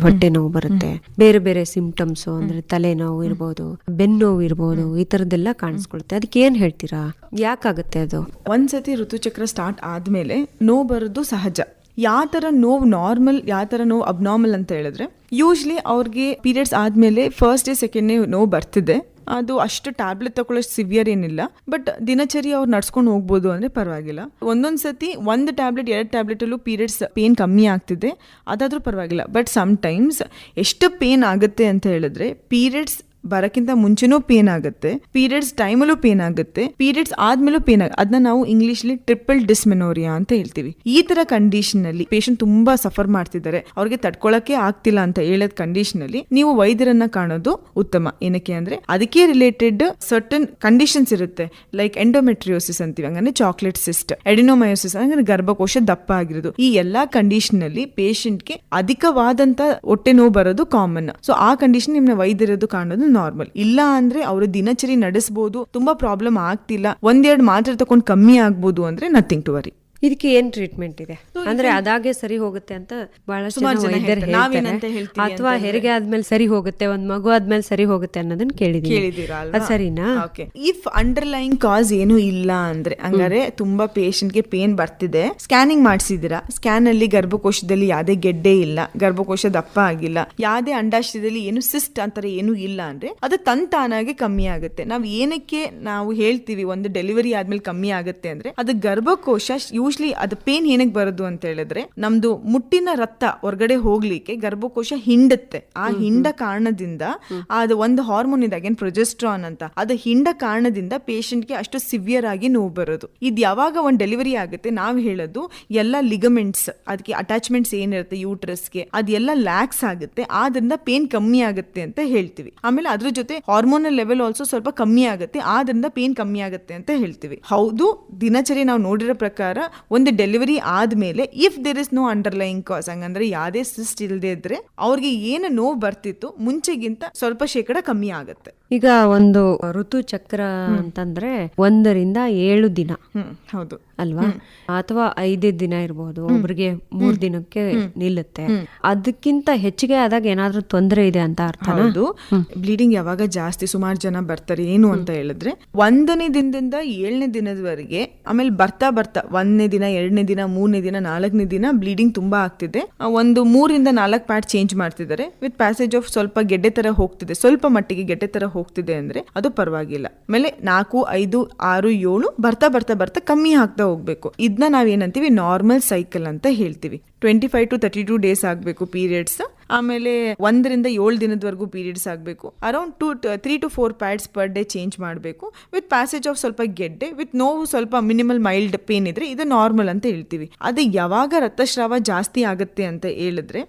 ಹೊಟ್ಟೆ ನೋವು ಬರುತ್ತೆ. ಬೇರೆ ಬೇರೆ ಸಿಂಪ್ಟಮ್ಸ್ ಅಂದ್ರೆ ತಲೆನೋವು ಇರ್ಬೋದು ಬೆನ್ನೋವು ಇರ್ಬೋದು ಈ ತರದ್ದೆಲ್ಲ ಕಾಣಿಸ್ಕೊಳುತ್ತೆ. ಅದಕ್ಕೆ ಏನ್ ಹೇಳ್ತೀರಾ? ಯಾಕಾಗುತ್ತೆ ಅದು? ಒಂದ್ಸತಿ ಋತುಚಕ್ರ ಸ್ಟಾರ್ಟ್ ಆದ್ಮೇಲೆ ನೋವು ಬರೋದು ಸಹಜ. ಯಾವ ಥರ ನೋವು ನಾರ್ಮಲ್ ಯಾವ ಥರ ನೋವು ಅಬ್ನಾರ್ಮಲ್ ಅಂತ ಹೇಳಿದ್ರೆ ಯೂಶ್ಲಿ ಅವ್ರಿಗೆ ಪೀರಿಯಡ್ಸ್ ಆದಮೇಲೆ ಫಸ್ಟ್ ಡೇ ಸೆಕೆಂಡ್ ಡೇ ನೋವು ಬರ್ತಿದೆ. ಅದು ಅಷ್ಟು ಟ್ಯಾಬ್ಲೆಟ್ ತಗೊಳ್ಳೋಷ್ಟು ಸಿವಿಯರ್ ಏನಿಲ್ಲ. ಬಟ್ ದಿನಚರಿ ಅವ್ರು ನಡ್ಸ್ಕೊಂಡು ಹೋಗ್ಬೋದು ಅಂದರೆ ಪರವಾಗಿಲ್ಲ. ಒಂದೊಂದು ಸತಿ ಒಂದು ಟ್ಯಾಬ್ಲೆಟ್ ಎರಡು ಟ್ಯಾಬ್ಲೆಟಲ್ಲೂ ಪೀರಿಯಡ್ಸ್ ಪೇನ್ ಕಮ್ಮಿ ಆಗ್ತಿದೆ. ಅದಾದರೂ ಪರವಾಗಿಲ್ಲ. ಬಟ್ ಸಮ್ ಟೈಮ್ಸ್ ಎಷ್ಟು ಪೇನ್ ಆಗುತ್ತೆ ಅಂತ ಹೇಳಿದ್ರೆ ಪೀರಿಯಡ್ಸ್ ಬರಕ್ಕಿಂತ ಮುಂಚೆನೂ ಪೇನ್ ಆಗುತ್ತೆ. ಪೀರಿಯಡ್ಸ್ ಟೈಮಲ್ಲೂ ಪೇನ್ ಆಗುತ್ತೆ. ಪೀರಿಯಡ್ಸ್ ಆದ್ಮೇಲೂ ಪೇನ್ ಆಗುತ್ತೆ ಅದನ್ನ ನಾವು ಇಂಗ್ಲಿಷ್ಲಿ ಟ್ರಿಪಲ್ ಡಿಸ್ಮೆನೋರಿಯಾ ಅಂತ ಹೇಳ್ತೀವಿ. ಈ ತರ ಕಂಡೀಷನ್ ಅಲ್ಲಿ ಪೇಷಂಟ್ ತುಂಬಾ ಸಫರ್ ಮಾಡ್ತಿದ್ದಾರೆ. ಅವ್ರಿಗೆ ತಡ್ಕೊಳಕ್ಕೆ ಆಗ್ತಿಲ್ಲ ಅಂತ ಹೇಳದ್ ಕಂಡೀಷನ್ ಅಲ್ಲಿ ನೀವು ವೈದ್ಯರನ್ನ ಕಾಣೋದು ಉತ್ತಮ. ಏನಕ್ಕೆ ಅಂದ್ರೆ ಅದಕ್ಕೆ ರಿಲೇಟೆಡ್ ಸರ್ಟನ್ ಕಂಡೀಷನ್ಸ್ ಇರುತ್ತೆ. ಲೈಕ್ ಎಂಡೋಮೆಟ್ರಿಯೋಸಿಸ್ ಅಂತೀವಿ, ಹಂಗಂದ್ರೆ ಚಾಕ್ಲೇಟ್ ಸಿಸ್ಟ್ ಎಡಿನೋಮಯೋಸಿಸ್ ಅಂದ್ರೆ ಗರ್ಭಕೋಶ ದಪ್ಪ ಆಗಿರೋದು. ಈ ಎಲ್ಲಾ ಕಂಡೀಷನ್ ಅಲ್ಲಿ ಪೇಷಂಟ್ಗೆ ಅಧಿಕವಾದಂತ ಹೊಟ್ಟೆ ನೋವು ಬರೋದು ಕಾಮನ್ ಸೊ ಆ ಕಂಡೀಷನ್ ನಿಮ್ನ ವೈದ್ಯರದ್ದು ಕಾಣೋದು ನಾರ್ಮಲ್ ಇಲ್ಲ ಅಂದ್ರೆ ಅವರ ದಿನಚರಿ ನಡೆಸಬಹುದು ತುಂಬಾ ಪ್ರಾಬ್ಲಮ್ ಆಗ್ತಿಲ್ಲ. ಒಂದೆರಡು ಮಾತ್ರೆ ತಗೊಂಡು ಕಮ್ಮಿ ಆಗ್ಬೋದು ಅಂದ್ರೆ ನಥಿಂಗ್ ಟು ವರಿ ಇದಕ್ಕೆ ಏನ್ ಟ್ರೀಟ್ಮೆಂಟ್ ಇದೆ? ಅಂದ್ರೆ ಅದಾಗೆ ಸರಿ ಹೋಗುತ್ತೆ ಅಂತ ಬಹಳಷ್ಟು ಅಥವಾ ಹೆರಿಗೆ ಆದ್ಮೇಲೆ ಸರಿ ಹೋಗುತ್ತೆ ಒಂದ್ ಮಗು ಆದ್ಮೇಲೆ ಸರಿ ಹೋಗುತ್ತೆ ಅನ್ನೋದನ್ನ ಕೇಳಿದೀರಾ ಅದ್ ಸರಿನಾ? ಇಫ್ ಅಂಡರ್ಲೈನ್ ಕಾಸ್ ಏನು ಇಲ್ಲ ಅಂದ್ರೆ ಹಂಗಾರೆ ತುಂಬಾ ಪೇಷಂಟ್ಗೆ ಪೇನ್ ಬರ್ತಿದೆ. ಸ್ಕ್ಯಾನಿಂಗ್ ಮಾಡಿಸಿದಿರಾ ಸ್ಕ್ಯಾನ್ ಅಲ್ಲಿ ಗರ್ಭಕೋಶದಲ್ಲಿ ಯಾವ್ದೇ ಗೆಡ್ಡೆ ಇಲ್ಲ ಗರ್ಭಕೋಶ ದಪ್ಪ ಆಗಿಲ್ಲ ಯಾವ್ದೇ ಅಂಡಾಶಯದಲ್ಲಿ ಏನು ಸಿಸ್ಟ್ ಅಂತಾರೆ ಏನು ಇಲ್ಲ ಅಂದ್ರೆ ಅದು ತಂತಾನಾಗೆ ಕಮ್ಮಿ ಆಗುತ್ತೆ. ನಾವ್ ಏನಕ್ಕೆ ನಾವು ಹೇಳ್ತೀವಿ ಒಂದು ಡೆಲಿವರಿ ಆದ್ಮೇಲೆ ಕಮ್ಮಿ ಆಗುತ್ತೆ ಅಂದ್ರೆ ಅದು ಗರ್ಭಕೋಶ ಯೂಶ್ಲಿ ಅದು ಪೇನ್ ಏನಕ್ಕೆ ಬರೋದು ಅಂತ ಹೇಳಿದ್ರೆ ನಮ್ದು ಮುಟ್ಟಿನ ರಕ್ತ ಹೊರಗಡೆ ಹೋಗ್ಲಿಕ್ಕೆ ಗರ್ಭಕೋಶ ಹಿಂಡುತ್ತೆ. ಆ ಹಿಂಡ ಕಾರಣದಿಂದ ಅದು ಒಂದು ಹಾರ್ಮೋನ್ ಇದೆ ಅಗೇನ್ ಪ್ರೊಜೆಸ್ಟ್ರಾನ್ ಅಂತ. ಅದು ಹಿಂಡ ಕಾರಣದಿಂದ ಗೆ ಅಷ್ಟು ಸಿವಿಯರ್ ಆಗಿ ನೋವು ಬರೋದು. ಇದು ಯಾವಾಗ ಒಂದು ಡೆಲಿವರಿ ಆಗುತ್ತೆ ನಾವು ಹೇಳೋದು ಎಲ್ಲ ಲಿಗಮೆಂಟ್ಸ್ ಅದಕ್ಕೆ ಅಟ್ಯಾಚ್ಮೆಂಟ್ಸ್ ಏನಿರುತ್ತೆ ಯೂಟ್ರಸ್ಗೆ ಅದೆಲ್ಲ ಲ್ಯಾಕ್ಸ್ ಆಗುತ್ತೆ ಆದ್ರಿಂದ ಪೇನ್ ಕಮ್ಮಿ ಆಗುತ್ತೆ ಅಂತ ಹೇಳ್ತೀವಿ. ಆಮೇಲೆ ಅದ್ರ ಜೊತೆ ಹಾರ್ಮೋನಲ್ ಲೆವೆಲ್ ಆಲ್ಸೋ ಸ್ವಲ್ಪ ಕಮ್ಮಿ ಆಗುತ್ತೆ ಆದ್ರಿಂದ ಪೇನ್ ಕಮ್ಮಿ ಆಗುತ್ತೆ ಅಂತ ಹೇಳ್ತೀವಿ. ಹೌದು ದಿನಚರಿ ನಾವು ನೋಡಿರೋ ಪ್ರಕಾರ ಒಂದು ಡೆಲಿವರಿ ಆದ್ಮೇಲೆ if there is no underlying cause ಹಂಗಂದ್ರೆ ಯಾವುದೇ ಸಿಸ್ಟ್ ಇಲ್ಲದೆ ಇದ್ರೆ ಅವ್ರಿಗೆ ಏನು ನೋವು ಬರ್ತಿತ್ತು ಮುಂಚೆಗಿಂತ ಸ್ವಲ್ಪ ಶೇಕಡ ಕಮ್ಮಿ ಆಗುತ್ತೆ. ಈಗ ಒಂದು ಋತು ಚಕ್ರ ಅಂತಂದ್ರೆ ಒಂದರಿಂದ ಏಳು ದಿನ. ಹ್ಮ್ ಹೌದು. ಅಲ್ವಾ? ಅಥವಾ ಐದೇ ದಿನ ಇರಬಹುದು ಒಬ್ರಿಗೆ ಮೂರ್ ದಿನಕ್ಕೆ ನಿಲ್ಲುತ್ತೆ. ಅದಕ್ಕಿಂತ ಹೆಚ್ಚಿಗೆ ಆದಾಗ ಏನಾದ್ರೂ ತೊಂದರೆ ಇದೆ ಅಂತ ಅರ್ಥ ಹೌದು. ಬ್ಲೀಡಿಂಗ್ ಯಾವಾಗ ಜಾಸ್ತಿ ಸುಮಾರು ಜನ ಬರ್ತಾರೆ ಏನು ಅಂತ ಹೇಳಿದ್ರೆ ಒಂದನೇ ದಿನದಿಂದ ಏಳನೇ ದಿನದವರೆಗೆ ಆಮೇಲೆ ಬರ್ತಾ ಬರ್ತಾ ಒಂದನೇ ದಿನ ಎರಡನೇ ದಿನ ಮೂರನೇ ದಿನ ನಾಲ್ಕನೇ ದಿನ ಬ್ಲೀಡಿಂಗ್ ತುಂಬಾ ಆಗ್ತಿದೆ. ಒಂದು ಮೂರಿಂದ ನಾಲ್ಕು ಪ್ಯಾಟ್ ಚೇಂಜ್ ಮಾಡ್ತಿದ್ದಾರೆ. ವಿತ್ ಪ್ಯಾಸೇಜ್ ಆಫ್ ಸ್ವಲ್ಪ ಗೆಡ್ಡೆ ತರ ಹೋಗ್ತಿದೆ. ಸ್ವಲ್ಪ ಮಟ್ಟಿಗೆ ಗೆಡ್ಡೆ ತರ ಹೋಗ್ತಿದೆ ಅಂದ್ರೆ ಅದು ಪರವಾಗಿಲ್ಲ. ಆಮೇಲೆ ನಾಲ್ಕು ಐದು ಆರು ಏಳು ಬರ್ತಾ ಬರ್ತಾ ಬರ್ತಾ ಕಮ್ಮಿ ಆಗ್ತಾ ಹೋಗ್ಬೇಕು. ಇದನ್ನ ನಾವೇನಂತೀವಿ? ನಾರ್ಮಲ್ ಸೈಕಲ್ ಅಂತ ಹೇಳ್ತೀವಿ. Twenty five to thirty two days ಆಗಬೇಕು ಪೀರಿಯಡ್ಸ್ ಆಮೇಲೆ ಒಂದರಿಂದ ಏಳು ದಿನದವರೆಗೂ ಪೀರಿಯಡ್ಸ್ ಆಗಬೇಕು. Around two three to four pads per day change ಮಾಡಬೇಕು. ವಿತ್ ಪ್ಯಾಸೇಜ್ ಆಫ್ ಸ್ವಲ್ಪ ಗೆಡ್ಡೆ ವಿತ್ ನೋವು ಸ್ವಲ್ಪ ಮಿನಿಮಲ್ ಮೈಲ್ಡ್ ಪೇನ್ ಇದ್ರೆ ಇದು ನಾರ್ಮಲ್ ಅಂತ ಹೇಳ್ತೀವಿ. ಅದು ಯಾವಾಗ ರಕ್ತಸ್ರಾವ ಜಾಸ್ತಿ ಆಗುತ್ತೆ ಅಂತ ಹೇಳಿದ್ರೆ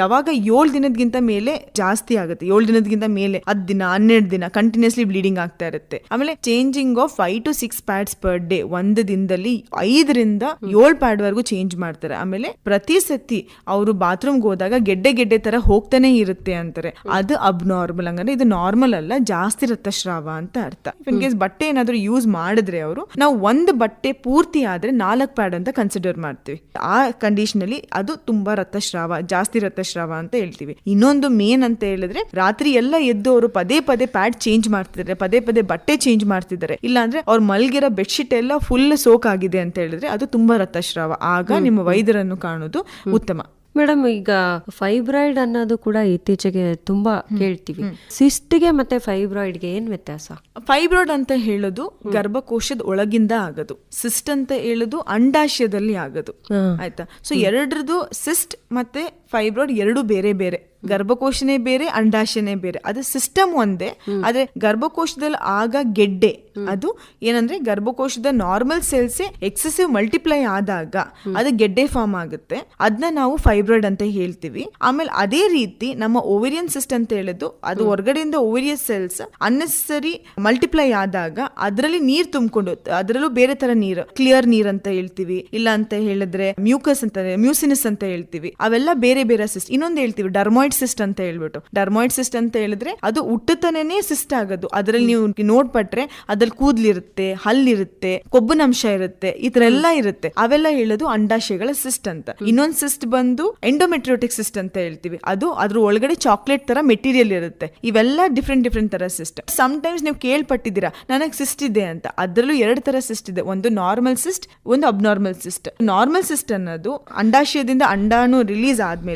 ಯಾವಾಗ ಏಳು ದಿನದಗಿಂತ ಮೇಲೆ ಜಾಸ್ತಿ ಆಗುತ್ತೆ ಏಳು ದಿನದಗಿಂತ ಮೇಲೆ ಹತ್ತು ದಿನ ಹನ್ನೆರಡು ದಿನ ಕಂಟಿನ್ಯೂಸ್ಲಿ ಬ್ಲೀಡಿಂಗ್ ಆಗ್ತಾ ಇರುತ್ತೆ. ಆಮೇಲೆ changing of five to six pads per day ಒಂದು ದಿನದಲ್ಲಿ ಐದರಿಂದ ಏಳು ಪ್ಯಾಡ್ ವರೆಗೂ ಚೇಂಜ್ ಮಾಡ್ತಾರೆ. ಆಮೇಲೆ ಪ್ರತಿ ಸತಿ ಅವರು ಬಾತ್ರೂಮ್ಗೆ ಹೋದಾಗ ಗೆಡ್ಡೆ ಗೆಡ್ಡೆ ತರ ಹೋಗ್ತಾನೆ ಇರುತ್ತೆ ಅಂತಾರೆ. ಅದು ಅಬ್ನಾರ್ಮಲ್ ಹಂಗಂದ್ರೆ ಇದು ನಾರ್ಮಲ್ ಅಲ್ಲ ಜಾಸ್ತಿ ರಕ್ತಸ್ರಾವ ಅಂತ ಅರ್ಥ. ಇನ್ ಕೇಸ್ ಬಟ್ಟೆ ಏನಾದ್ರು ಯೂಸ್ ಮಾಡಿದ್ರೆ ಅವರು ನಾವು ಒಂದು ಬಟ್ಟೆ ಪೂರ್ತಿ ಆದ್ರೆ ನಾಲ್ಕು ಪ್ಯಾಡ್ ಅಂತ ಕನ್ಸಿಡರ್ ಮಾಡ್ತೀವಿ. ಆ ಕಂಡೀಷನ್ ಅಲ್ಲಿ ಅದು ತುಂಬಾ ರಕ್ತಸ್ರಾವ ಜಾಸ್ತಿ ರಕ್ತಸ್ರಾವ ಅಂತ ಹೇಳ್ತೀವಿ. ಇನ್ನೊಂದು ಮೇನ್ ಅಂತ ಹೇಳಿದ್ರೆ ರಾತ್ರಿ ಎಲ್ಲ ಎದ್ದು ಅವರು ಪದೇ ಪದೇ ಪ್ಯಾಡ್ ಚೇಂಜ್ ಮಾಡ್ತಿದ್ರೆ ಪದೇ ಪದೇ ಬಟ್ಟೆ ಚೇಂಜ್ ಮಾಡ್ತಿದ್ದಾರೆ. ಇಲ್ಲ ಅಂದ್ರೆ ಅವ್ರು ಮಲ್ಗಿರೋ ಬೆಡ್ಶೀಟ್ ಎಲ್ಲ ಫುಲ್ ಸೋಕ್ ಆಗಿದೆ ಅಂತ ಹೇಳಿದ್ರೆ ಅದು ತುಂಬಾ ರಕ್ತಸ್ರಾವ. ಆಗ ನಿಮ್ಮ ವೈದ್ಯರನ್ನು ಕಾಣೋದು ಉತ್ತಮ. ಮೇಡಮ್ ಈಗ ಫೈಬ್ರಾಯ್ಡ್ ಅನ್ನೋದು ಕೂಡ ಇತ್ತೀಚೆಗೆ ತುಂಬಾ ಕೇಳ್ತೀವಿ. ಸಿಸ್ಟ್ಗೆ ಮತ್ತೆ ಫೈಬ್ರಾಯ್ಡ್ಗೆ ಏನ್ ವ್ಯತ್ಯಾಸ? ಫೈಬ್ರಾಯ್ಡ್ ಅಂತ ಹೇಳೋದು ಗರ್ಭಕೋಶದ ಒಳಗಿಂದ ಆಗೋದು. ಸಿಸ್ಟ್ ಅಂತ ಹೇಳೋದು ಅಂಡಾಶಯದಲ್ಲಿ ಆಗೋದು. ಆಯ್ತಾ? ಸೊ ಎರಡರದು ಸಿಸ್ಟ್ ಮತ್ತೆ ಫೈಬ್ರಾಯ್ಡ್ ಎರಡು ಬೇರೆ ಬೇರೆ. ಗರ್ಭಕೋಶನೇ ಬೇರೆ, ಅಂಡಾಶಯನೇ ಬೇರೆ. ಅದು ಸಿಸ್ಟಮ್ ಒಂದೇ, ಆದ್ರೆ ಗರ್ಭಕೋಶದಲ್ಲಿ ಆಗ ಗೆಡ್ಡೆ. ಅದು ಏನಂದ್ರೆ ಗರ್ಭಕೋಶದ ನಾರ್ಮಲ್ ಸೆಲ್ಸ್ ಎಕ್ಸೆಸಿವ್ ಮಲ್ಟಿಪ್ಲೈ ಆದಾಗ ಅದು ಗೆಡ್ಡೆ ಫಾರ್ಮ್ ಆಗುತ್ತೆ. ಅದನ್ನ ನಾವು ಫೈಬ್ರಾಯ್ಡ್ ಅಂತ ಹೇಳ್ತೀವಿ. ಆಮೇಲೆ ಅದೇ ರೀತಿ ನಮ್ಮ ಓವೇರಿಯನ್ ಸಿಸ್ಟ್ ಅಂತ ಹೇಳಿದ್ದು, ಅದು ಹೊರಗಡೆಯಿಂದ ಓವೇರಿಯನ್ ಸೆಲ್ಸ್ ಅನ್ನೆಸರಿ ಮಲ್ಟಿಪ್ಲೈ ಆದಾಗ ಅದರಲ್ಲಿ ನೀರ್ ತುಂಬಿಕೊಂಡು ಅದರಲ್ಲೂ ಬೇರೆ ತರ ನೀರು ಕ್ಲಿಯರ್ ನೀರ್ ಅಂತ ಹೇಳ್ತೀವಿ. ಇಲ್ಲ ಅಂತ ಹೇಳಿದ್ರೆ ಮ್ಯೂಕಸ್ ಅಂತ ಮ್ಯೂಸಿನಸ್ ಅಂತ ಹೇಳ್ತೀವಿ. ಅವೆಲ್ಲ ಬೇರೆ ಬೇರೆ ಸಿಸ್ಟ್ ಇನ್ನೊಂದು ಹೇಳ್ತೀವಿ ಡರ್ಮಾಯ್ಡ್ ಸಿಸ್ಟ್ ಅಂತ ಹೇಳ್ಬಿಟ್ಟು. ಡರ್ಮಾಯ್ಡ್ ಸಿಸ್ಟ್ ಅಂತ ಹೇಳಿದ್ರೆ ಅದು ಹುಟ್ಟುತ್ತನೇ ಸಿಸ್ಟ್ ಆಗೋದು. ಅದರಲ್ಲಿ ನೀವು ನೋಡ್ಪಟ್ರೆ ಅದ್ರಲ್ಲಿ ಕೂದ್ಲಿರುತ್ತೆ ಹಲ್ಲಿರುತ್ತೆ ಕೊಬ್ಬನಂಶ ಇರುತ್ತೆ ಈ ತರ ಎಲ್ಲ ಇರುತ್ತೆ. ಅವೆಲ್ಲ ಹೇಳೋದು ಅಂಡಾಶಯಗಳ ಸಿಸ್ಟ್ ಅಂತ. ಇನ್ನೊಂದು ಸಿಸ್ಟ್ ಬಂದು ಎಂಡೋಮೆಟ್ರಿಯೋಟಿಕ್ ಸಿಸ್ಟ್ ಅಂತ ಹೇಳ್ತೀವಿ. ಅದು ಅದ್ರ ಒಳಗಡೆ ಚಾಕ್ಲೇಟ್ ತರ ಮೆಟೀರಿಯಲ್ ಇರುತ್ತೆ. ಇವೆಲ್ಲ ಡಿಫ್ರೆಂಟ್ ಡಿಫ್ರೆಂಟ್ ತರ ಸಿಸ್ಟ್ ಟೈಮ್ಸ್ ನೀವು ಕೇಳ್ಪಟ್ಟಿದ್ದೀರಾ ನನಗೆ ಸಿಸ್ಟ್ ಇದೆ ಅಂತ. ಅದರಲ್ಲೂ ಎರಡು ತರ ಸಿಸ್ಟ್ ಇದೆ. ಒಂದು ನಾರ್ಮಲ್ ಸಿಸ್ಟ್ ಒಂದು ಅಬ್ನಾರ್ಮಲ್ ಸಿಸ್ಟ್ ನಾರ್ಮಲ್ ಸಿಸ್ಟ್ ಅನ್ನೋದು ಅಂಡಾಶಯದಿಂದ ಅಂಡಾಣು ರಿಲೀಸ್ ಆದ್ಮೇಲೆ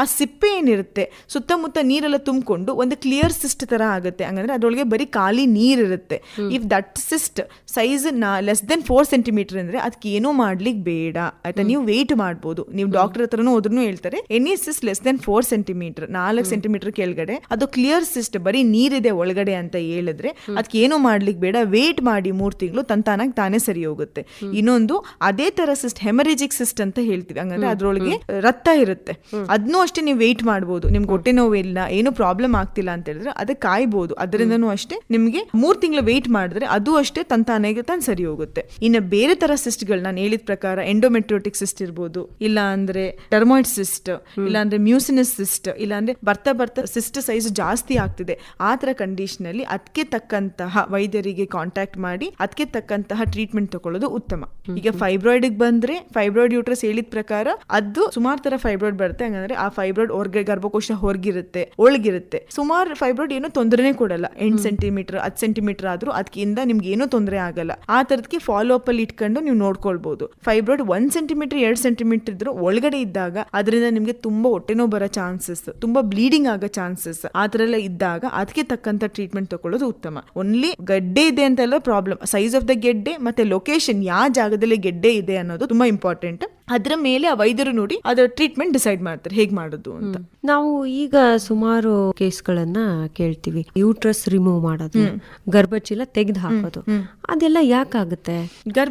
ಆ ಸಿಪ್ಪೆ ಏನಿರುತ್ತೆ ಸುತ್ತಮುತ್ತ ನೀರೆಲ್ಲ ತುಂಬಿಕೊಂಡು ಒಂದು ಕ್ಲಿಯರ್ ಸಿಸ್ಟ್ ತರ ಆಗುತ್ತೆ. ಹಂಗಂದ್ರೆ ಅದರೊಳಗೆ ಬರೀ ಖಾಲಿ ನೀರ್ ಇರುತ್ತೆ ಇಫ್ ದಟ್ ಸಿಸ್ಟ್ ಸೈಜ್ ನಾ ಲೆಸ್ ದೆನ್ ಫೋರ್ ಸೆಂಟಿಮೀಟರ್ ಅಂದ್ರೆ ಅದಕ್ಕೆ ಏನೂ ಮಾಡ್ಲಿಕ್ಕೆ ಬೇಡ ಆಯ್ತಾ? ನೀವು ವೇಟ್ ಮಾಡ್ಬೋದು. ನೀವು ಡಾಕ್ಟರ್ ಹತ್ರನೂ ಹೋದ್ರೂ ಹೇಳ್ತಾರೆ any cyst less than four centimeter ನಾಲ್ಕು ಸೆಂಟಿಮೀಟರ್ ಕೆಳಗಡೆ ಅದು ಕ್ಲಿಯರ್ ಸಿಸ್ಟ್ ಬರೀ ನೀರಿದೆ ಒಳಗಡೆ ಅಂತ ಹೇಳಿದ್ರೆ ಅದಕ್ಕೆ ಏನು ಮಾಡ್ಲಿಕ್ಕೆ ಬೇಡ. ವೇಟ್ ಮಾಡಿ ಮೂರು ತಿಂಗಳು ತಂತಾನಾಗಿ ತಾನೇ ಸರಿ ಹೋಗುತ್ತೆ. ಇನ್ನೊಂದು ಅದೇ ತರ ಸಿಸ್ಟ್ ಹೆಮರೇಜಿಕ್ ಸಿಸ್ಟ್ ಅಂತ ಹೇಳ್ತೀವಿ. ಹಂಗಂದ್ರೆ ಅದ್ರೊಳಗೆ ರಕ್ತ ಇರುತ್ತೆ. ಅದನ್ನೂ ಅಷ್ಟೇ ನೀವು ವೆಯ್ಟ್ ಮಾಡ್ಬೋದು. ನಿಮ್ಗೆ ಹೊಟ್ಟೆ ನೋವು ಇಲ್ಲ ಏನು ಪ್ರಾಬ್ಲಮ್ ಆಗ್ತಿಲ್ಲ ಅಂತ ಹೇಳಿದ್ರೆ ಅದಕ್ಕೆ ಕಾಯ್ಬೋದು. ಅದರಿಂದನೂ ಅಷ್ಟೇ ನಿಮಗೆ ಮೂರ್ ತಿಂಗಳು ವೆಯ್ಟ್ ಮಾಡಿದ್ರೆ ಅದು ಅಷ್ಟೇ ತಂತಾನೆಗೆ ತಾನು ಸರಿ ಹೋಗುತ್ತೆ. ಇನ್ನು ಬೇರೆ ತರ ಸಿಸ್ಟ್ಗಳು ನಾನು ಹೇಳಿದ ಪ್ರಕಾರ ಎಂಡೋಮೆಟ್ರೋಟಿಕ್ ಸಿಸ್ಟ್ ಇರ್ಬೋದು ಇಲ್ಲ ಅಂದ್ರೆ ಟರ್ಮಾಯ್ಡ್ ಸಿಸ್ಟ್ ಇಲ್ಲ ಅಂದ್ರೆ ಮ್ಯೂಸಿನಸ್ ಸಿಸ್ಟ್ ಇಲ್ಲ ಅಂದ್ರೆ ಬರ್ತಾ ಬರ್ತಾ ಸಿಸ್ಟ್ ಸೈಜ್ ಜಾಸ್ತಿ ಆಗ್ತಿದೆ. ಆ ತರ ಕಂಡೀಷನ್ ಅಲ್ಲಿ ಅದಕ್ಕೆ ತಕ್ಕಂತಹ ವೈದ್ಯರಿಗೆ ಕಾಂಟ್ಯಾಕ್ಟ್ ಮಾಡಿ ಅದಕ್ಕೆ ತಕ್ಕಂತಹ ಟ್ರೀಟ್ಮೆಂಟ್ ತಗೊಳ್ಳೋದು ಉತ್ತಮ. ಈಗ ಫೈಬ್ರಾಯ್ಡ್ ಬಂದ್ರೆ ಫೈಬ್ರಾಯ್ಡ್ ಯೂಟ್ರಸ್ ಹೇಳಿದ ಪ್ರಕಾರ ಅದು ಸುಮಾರು ತರ ಫೈಬ್ರಾಯ್ಡ್ ಬರುತ್ತೆ. ಹಂಗಂದ್ರೆ ಆ ಫೈಬ್ರಾಯ್ಡ್ ಹೊರಗೆ ಗರ್ಭಕೋಶ ಹೊರಗಿರುತ್ತೆ ಒಳಗಿರುತ್ತೆ. ಸುಮಾರು ಫೈಬ್ರಾಯ್ಡ್ ಏನು ತೊಂದರೆನೇ ಕೊಡಲ್ಲ. ಎಂಟು ಸೆಂಟಿಮೀಟರ್ ಹತ್ತು ಸೆಂಟಿಮೀಟರ್ ಆದ್ರೂ ಅದಕ್ಕಿಂತ ನಿಮ್ಗೆ ಏನೂ ತೊಂದರೆ ಆಗಲ್ಲ. ಆ ತರದಕ್ಕೆ ಫಾಲೋ ಅಪ್ ಅಲ್ಲಿ ಇಟ್ಕೊಂಡು ನೀವು ನೋಡ್ಕೊಳ್ಬಹುದು ಫೈಬ್ರಾಯ್ಡ್ ಒಂದ್ ಸೆಂಟಿಮೀಟರ್ ಎರಡ್ ಸೆಂಟಿಮೀಟರ್ ಇದ್ರೂ ಒಳಗಡೆ ಇದ್ದಾಗ ಅದರಿಂದ ನಿಮ್ಗೆ ತುಂಬಾ ಹೊಟ್ಟೆನೋ ಬರೋ ಚಾನ್ಸಸ್ ತುಂಬಾ ಬ್ಲೀಡಿಂಗ್ ಆಗೋ ಚಾನ್ಸಸ್ ಆ ತರ ಎಲ್ಲ ಇದ್ದಾಗ ಅದಕ್ಕೆ ತಕ್ಕಂತ ಟ್ರೀಟ್ಮೆಂಟ್ ತಗೊಳ್ಳೋದು ಉತ್ತಮ. ಓನ್ಲಿ ಗಡ್ಡೆ ಇದೆ ಅಂತ ಎಲ್ಲ ಪ್ರಾಬ್ಲಮ್ ಸೈಜ್ ಆಫ್ ದ ಗೆಡ್ಡೆ ಮತ್ತೆ ಲೊಕೇಶನ್ ಯಾವ ಜಾಗದಲ್ಲಿ ಗೆಡ್ಡೆ ಇದೆ ಅನ್ನೋದು ತುಂಬಾ ಇಂಪಾರ್ಟೆಂಟ್ ಅದ್ರ ಮೇಲೆ ಆ ವೈದ್ಯರು ನೋಡಿ ಅದರ ಟ್ರೀಟ್ಮೆಂಟ್ ಡಿಸೈಡ್ ಮಾಡ್ತಾರೆ ಹೇಗ್ ಮಾಡೋದು ಅಂತ. ನಾವು ಈಗ ಸುಮಾರು ಕೇಸ್ಗಳನ್ನ ಕೇಳ್ತೀವಿ. ಯೂಟ್ರಸ್ ರಿಮೂವ್ ಮಾಡೋದು ಗರ್ಭಚೀಲ ತೆಗೆದು ಹಾಕೋದು. ಅದೆಲ್ಲ ಯಾಕಾಗುತ್ತೆ?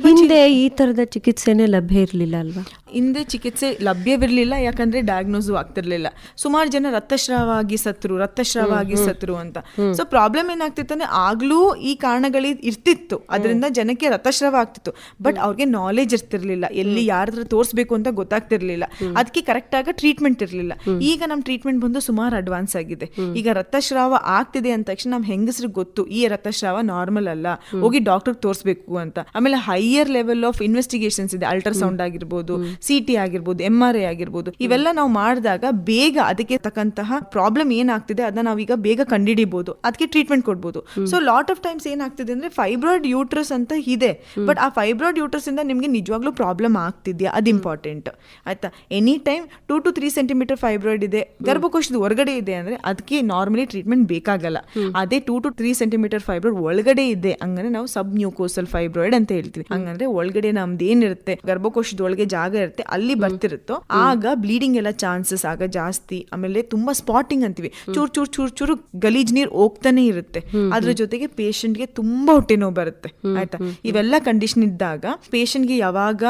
ಹಿಂದೆ ಈ ತರದ ಚಿಕಿತ್ಸೆನೆ ಲಭ್ಯ ಇರ್ಲಿಲ್ಲ ಅಲ್ವಾ? ಹಿಂದೆ ಚಿಕಿತ್ಸೆ ಲಭ್ಯವಿರಲಿಲ್ಲ ಯಾಕಂದ್ರೆ ಡಯಾಗ್ನೋಸ್ ಆಗ್ತಿರ್ಲಿಲ್ಲ. ಸುಮಾರು ಜನ ರಕ್ತಸ್ರಾವ ಆಗಿ ಸತ್ರು ರಕ್ತಸ್ರಾವ ಆಗಿ ಸತ್ರು ಅಂತ. ಸೊ ಪ್ರಾಬ್ಲಮ್ ಏನಾಗ್ತಿತ್ತು ಅಂದ್ರೆ ಆಗ್ಲೂ ಈ ಕಾರಣಗಳು ಇರ್ತಿತ್ತು. ಅದರಿಂದ ಜನಕ್ಕೆ ರಕ್ತಸ್ರಾವ ಆಗ್ತಿತ್ತು. ಬಟ್ ಅವ್ರಿಗೆ ನಾಲೆಜ್ ಇರ್ತಿರ್ಲಿಲ್ಲ. ಎಲ್ಲಿ ಯಾರ ಹತ್ರ ತೋರಿಸ್ಬೇಕು ಅಂತ ಗೊತ್ತಾಗ್ತಿರ್ಲಿಲ್ಲ. ಅದಕ್ಕೆ ಕರೆಕ್ಟ್ ಆಗ ಟ್ರೀಟ್ಮೆಂಟ್ ಇರಲಿಲ್ಲ. ಈಗ ನಮ್ಮ ಟ್ರೀಟ್ಮೆಂಟ್ ಬಂದು ಸುಮಾರು ಅಡ್ವಾನ್ಸ್ ಆಗಿದೆ. ಈಗ ರಕ್ತಸ್ರಾವ ಆಗ್ತಿದೆ ಅಂದ ತಕ್ಷಣ ನಮ್ಮ ಹೆಂಗಸ್ರಿಗೆ ಗೊತ್ತು ಈ ರಕ್ತಸ್ರಾವ ನಾರ್ಮಲ್ ಅಲ್ಲ ಹೋಗಿ ಡಾಕ್ಟರ್ ತೋರಿಸ್ಬೇಕು ಅಂತ. ಆಮೇಲೆ ಹೈಯರ್ ಲೆವೆಲ್ ಆಫ್ ಇನ್ವೆಸ್ಟಿಗೇಷನ್ಸ್ ಇದೆ. ಅಲ್ಟ್ರಾಸೌಂಡ್ ಆಗಿರ್ಬೋದು ಸಿ ಟಿ ಆಗಿರ್ಬೋದು ಎಂ ಆರ್ ಐ ಆಗಿರ್ಬೋದು. ಇವೆಲ್ಲ ನಾವು ಮಾಡಿದಾಗ ಬೇಗ ಅದಕ್ಕೆ ತಕ್ಕಂತಹ ಪ್ರಾಬ್ಲಮ್ ಏನಾಗ್ತಿದೆ ಅದನ್ನ ನಾವೀಗ ಬೇಗ ಕಂಡಿಡಿಬಹುದು ಅದಕ್ಕೆ ಟ್ರೀಟ್ಮೆಂಟ್ ಕೊಡ್ಬೋದು. ಸೊ ಲಾಟ್ ಆಫ್ ಟೈಮ್ಸ್ ಏನಾಗ್ತಿದೆ ಅಂದ್ರೆ ಫೈಬ್ರಾಯ್ಡ್ ಯೂಟ್ರಸ್ ಅಂತ ಇದೆ. ಬಟ್ ಆ ಫೈಬ್ರಾಯ್ಡ್ ಯೂಟ್ರಸ್ ಇಂದ ನಿಮ್ಗೆ ನಿಜವಾಗ್ಲೂ ಪ್ರಾಬ್ಲಮ್ ಆಗ್ತಿದ್ಯಾ? ಅದು ಇಂಪಾರ್ಟೆಂಟ್ ಆಯ್ತಾ? Any time two to three centimeter fibroid ಇದೆ ಗರ್ಭಕೋಶದ ಹೊರಗಡೆ ಇದೆ ಅಂದ್ರೆ ಅದಕ್ಕೆ ನಾರ್ಮಲಿ ಟ್ರೀಟ್ಮೆಂಟ್ ಬೇಕಾಗಲ್ಲ. ಅದೇ two to three centimeter fibroid ಒಳಗಡೆ ಇದೆ. ಹಂಗಂದ್ರೆ ನಾವು ಸಬ್ ನ್ಯೂಕೋಸಲ್ ಫೈಬ್ರಾಯ್ಡ್ ಅಂತ ಹೇಳ್ತೀವಿ. ಹಂಗಂದ್ರೆ ಒಳಗಡೆ ನಮ್ದು ಏನಿರುತ್ತೆ ಗರ್ಭಕೋಶದ ಒಳಗೆ ಜಾಗ ಇರುತ್ತೆ ಅಲ್ಲಿ ಬರ್ತಿರುತ್ತೋ ಆಗ ಬ್ಲೀಡಿಂಗ್ ಎಲ್ಲ ಚಾನ್ಸಸ್ ಆಗ ಜಾಸ್ತಿ. ಆಮೇಲೆ ತುಂಬಾ ಸ್ಪಾಟಿಂಗ್ ಅಂತೀವಿ. ಚೂರ್ ಚೂರ್ ಚೂರ್ ಚೂರು ಗಲೀಜ್ ನೀರ್ ಹೋಗ್ತಾನೆ ಇರುತ್ತೆ. ಅದ್ರ ಜೊತೆಗೆ ಪೇಷಂಟ್ಗೆ ತುಂಬಾ ಹೊಟ್ಟೆ ನೋವು ಬರುತ್ತೆ. ಆಯ್ತಾ? ಇವೆಲ್ಲ ಕಂಡೀಷನ್ ಇದ್ದಾಗ ಪೇಷಂಟ್ಗೆ ಯಾವಾಗ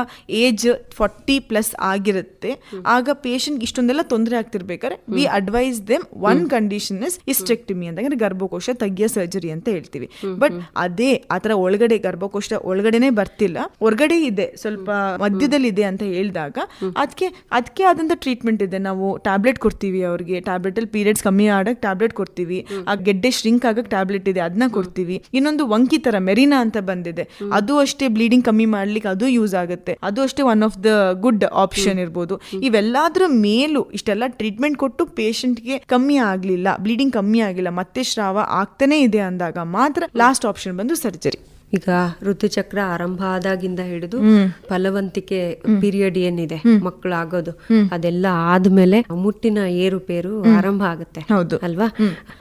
ಏಜ್ ಫಾರ್ಟಿ ಫಾರ್ಟಿ ಪ್ಲಸ್ ಆಗಿರುತ್ತೆ. ಆಗ ಪೇಷಂಟ್ ಇಷ್ಟೊಂದೆಲ್ಲ ತೊಂದರೆ ಆಗ್ತಿರ್ಬೇಕಾದ್ರೆ we advise them one condition is hysterectomy ಅಂತ. ಅಂದ್ರೆ ಗರ್ಭಕೋಶ ತಗ್ಗಿಯ ಸರ್ಜರಿ ಅಂತ ಹೇಳ್ತೀವಿ. ಬಟ್ ಅದೇ ಆತರ ಒಳಗಡೆ ಗರ್ಭಕೋಶ ಒಳಗಡೆನೆ ಬರ್ತಿಲ್ಲ. ಹೊರಗಡೆ ಇದೆ. ಸ್ವಲ್ಪ ಮಧ್ಯದಲ್ಲಿ ಇದೆ ಅಂತ ಹೇಳಿದಾಗ ಅದಕ್ಕೆ ಅದಕ್ಕೆ ಆದಂತ ಟ್ರೀಟ್ಮೆಂಟ್ ಇದೆ. ನಾವು ಟ್ಯಾಬ್ಲೆಟ್ ಕೊಡ್ತೀವಿ ಅವ್ರಿಗೆ. ಟ್ಯಾಬ್ಲೆಟ್ ಅಲ್ಲಿ ಪೀರಿಯಡ್ಸ್ ಕಮ್ಮಿ ಆಡಕ್ ಟ್ಯಾಬ್ಲೆಟ್ ಕೊಡ್ತೀವಿ. ಆ ಗೆಡ್ಡೆ ಶ್ರಿಂಕ್ ಆಗಕ್ ಟ್ಯಾಬ್ಲೆಟ್ ಇದೆ. ಅದನ್ನ ಕೊಡ್ತೀವಿ. ಇನ್ನೊಂದು ವಂಕಿ ತರ ಮೆರಿನಾ ಅಂತ ಬಂದಿದೆ. ಅದು ಅಷ್ಟೇ ಬ್ಲೀಡಿಂಗ್ ಕಮ್ಮಿ ಮಾಡ್ಲಿಕ್ಕೆ ಅದು ಯೂಸ್ ಆಗುತ್ತೆ. ಅದು ಅಷ್ಟೇ one of the good option ಇರ್ಬೋದು. ಇವೆಲ್ಲಾದ್ರ ಮೇಲೂ ಇಷ್ಟೆಲ್ಲ ಟ್ರೀಟ್ಮೆಂಟ್ ಕೊಟ್ಟು ಪೇಷಂಟ್ಗೆ ಕಮ್ಮಿ ಆಗ್ಲಿಲ್ಲ ಬ್ಲೀಡಿಂಗ್ ಕಮ್ಮಿ ಆಗಿಲ್ಲ ಮತ್ತೆ ಸ್ರಾವ ಆಗ್ತಾನೆ ಇದೆ ಅಂದಾಗ ಮಾತ್ರ ಲಾಸ್ಟ್ ಆಪ್ಷನ್ ಬಂದು ಸರ್ಜರಿ ಈಗ ಋತುಚಕ್ರ ಆರಂಭ ಆದಾಗಿಂದ ಹಿಡಿದು ಫಲವಂತಿಕೆ ಪೀರಿಯಡ್ ಏನಿದೆ ಮಕ್ಕಳು ಆಗೋದು ಅದೆಲ್ಲ ಆದ್ಮೇಲೆ ಮುಟ್ಟಿನ ಏರುಪೇರು ಆರಂಭ ಆಗುತ್ತೆ ಹೌದು. ಅಲ್ವಾ?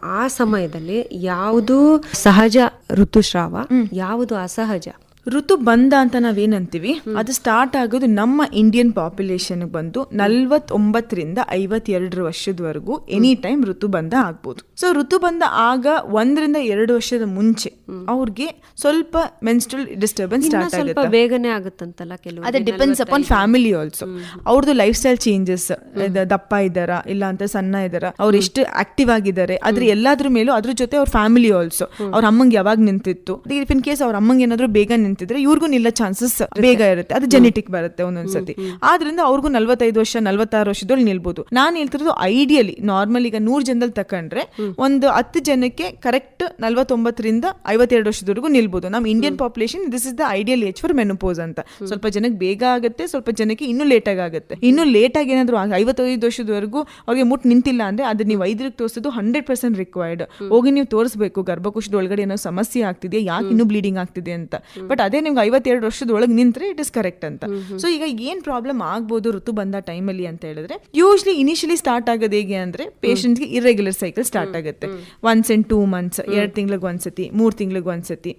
ಆ ಸಮಯದಲ್ಲಿ ಯಾವುದು ಸಹಜ ಋತುಸ್ರಾವ ಯಾವುದು ಅಸಹಜ? ಋತು ಬಂದ ಅಂತ ನಾವೇನಂತೀವಿ? ಅದು ಸ್ಟಾರ್ಟ್ ಆಗೋದು ನಮ್ಮ ಇಂಡಿಯನ್ ಪಾಪ್ಯುಲೇಷನ್ ಬಂದು ನಲ್ವತ್ತೊಂಬತ್ತರಿಂದ ಐವತ್ತೆರಡು ವರ್ಷದವರೆಗೂ ಎನಿ ಟೈಮ್ ಋತು ಬಂದ ಆಗ್ಬೋದು. ಸೊ ಋತು ಬಂದ ಆಗ ಒಂದರಿಂದ ಎರಡು ವರ್ಷದ ಮುಂಚೆ ಅವ್ರಿಗೆ ಸ್ವಲ್ಪ ಮೆನ್ಸ್ಟ್ರಲ್ ಡಿಸ್ಟರ್ಬೆನ್ಸ್ ಸ್ಟಾರ್ಟ್ ಆಗುತ್ತೆ? ಬೇಗನೆ ಆಗುತ್ತಂತಲ್ಲ ಕೆಲವು ಅದೇ ಡಿಪೆಂಡ್ಸ್ ಅಪಾನ್ ಫ್ಯಾಮಿಲಿ ಆಲ್ಸೋ ಅವ್ರದ್ದು ಲೈಫ್ ಸ್ಟೈಲ್ ಚೇಂಜಸ್ ದಪ್ಪ ಇದ್ದಾರ ಇಲ್ಲ ಅಂತ ಸಣ್ಣ ಇದ್ದಾರಾ ಅವ್ರು ಎಷ್ಟು ಆಕ್ಟಿವ್ ಆಗಿದ್ದಾರೆ ಅದ್ರ ಎಲ್ಲಾದ್ರ ಮೇಲೂ ಅದ್ರ ಜೊತೆ ಅವ್ರ ಫ್ಯಾಮಿಲಿ ಆಲ್ಸೋ ಅವ್ರ ಅಮ್ಮಂಗೆ ಯಾವಾಗ ನಿಂತಿತ್ತು? ಇಫ್ ಇನ್ ಕೇಸ್ ಅವ್ರ ಅಮ್ಮಂಗೆ ಏನಾದ್ರು ಬೇಗ ನಿಂತಿದ್ರೆ ಇವ್ರಿಗೂ ನಿಲ್ಲ ಚಾನ್ಸಸ್ ಬೇಗ ಇರುತ್ತೆ. ಅದು ಜೆನೆಟಿಕ್ ಬರುತ್ತೆ ಒಂದೊಂದ್ಸತಿ. ಆದ್ರಿಂದ ಅವ್ರಿಗೂ ನಲ್ವತ್ತೈದು ವರ್ಷ ನಲ್ವತ್ತಾರು ವರ್ಷದಲ್ಲಿ ನಿಲ್ಬಹುದು ನಾನು ಹೇಳ್ತಿರೋದು ಐಡಿಯಲಿ ನಾರ್ಮಲ್ ಈಗ ನೂರ್ ಜನದಲ್ಲಿ ತಕೊಂಡ್ರೆ ಒಂದು ಹತ್ತು ಜನಕ್ಕೆ ಕರೆಕ್ಟ್ ನಲ್ವತ್ತೊಂಬತ್ತರಿಂದ ಐವತ್ತೆರಡು ವರ್ಷದವರೆಗೂ ನಿಲ್ಬಹುದು ನಮ್ಮ Indian population this is the ideal age for menopause ಅಂತ. ಸ್ವಲ್ಪ ಜನಕ್ಕೆ ಬೇಗ ಆಗುತ್ತೆ ಸ್ವಲ್ಪ ಜನಕ್ಕೆ ಇನ್ನೂ ಲೇಟ್ ಆಗಿ ಆಗುತ್ತೆ. ಇನ್ನು ಲೇಟ್ ಆಗಿ ಏನಾದ್ರು ಐವತ್ತೈದು ವರ್ಷದವರೆಗೂ ಅವ್ರಿಗೆ ಮುಟ್ ನಿಂತಿಲ್ಲ ಅಂದ್ರೆ ಅದು ನೀವು ವೈದ್ಯರಿಗೆ ತೋರಿಸೋದು ಹಂಡ್ರೆಡ್ ಪರ್ಸೆಂಟ್ ರಿಕ್ವೈರ್ಡ್ ಹೋಗಿ ನೀವು ತೋರಿಸಬೇಕು ಗರ್ಭಕೋಶದ ಒಳಗಡೆ ಏನೋ ಸಮಸ್ಯೆ ಆಗ್ತಿದೆಯಾ ಯಾಕೆ ಇನ್ನೂ ಬ್ಲೀಡಿಂಗ್ ಆಗ್ತಿದೆ ಅಂತ. ಬಟ್ ಅದೇ ನಿಮ್ಗೆ ಐವತ್ತೆರಡು ವರ್ಷದೊಳಗೆ ನಿಂತ್ರೆ ಇಟ್ ಇಸ್ ಕರೆಕ್ಟ್ ಅಂತ. ಸೊ ಈಗ ಏನ್ ಪ್ರಾಬ್ಲಮ್ ಆಗ್ಬೋದು ಋತು ಬಂದ ಟೈಮಲ್ಲಿ ಅಂತ ಹೇಳಿದ್ರೆ ಯೂಶ್ಲಿ ಇನಿಷಿಯಲಿ ಸ್ಟಾರ್ಟ್ ಆಗೋದು ಹೇಗೆ ಅಂದ್ರೆ ಪೇಷಂಟ್ಗೆ ಇರೆಗ್ಯುಲರ್ ಸೈಕಲ್ ಸ್ಟಾರ್ಟ್ ಆಗುತ್ತೆ. ಒನ್ಸ್ ಇನ್ ಟೂ ಮಂತ್ಸ್ ಎರಡು ತಿಂಗ್ಳಿಗೆ ಒಂದ್ಸತಿ ಮೂರ್ ತಿಂಗ್ಳಿಗೆ ಒಂದ್ಸತಿ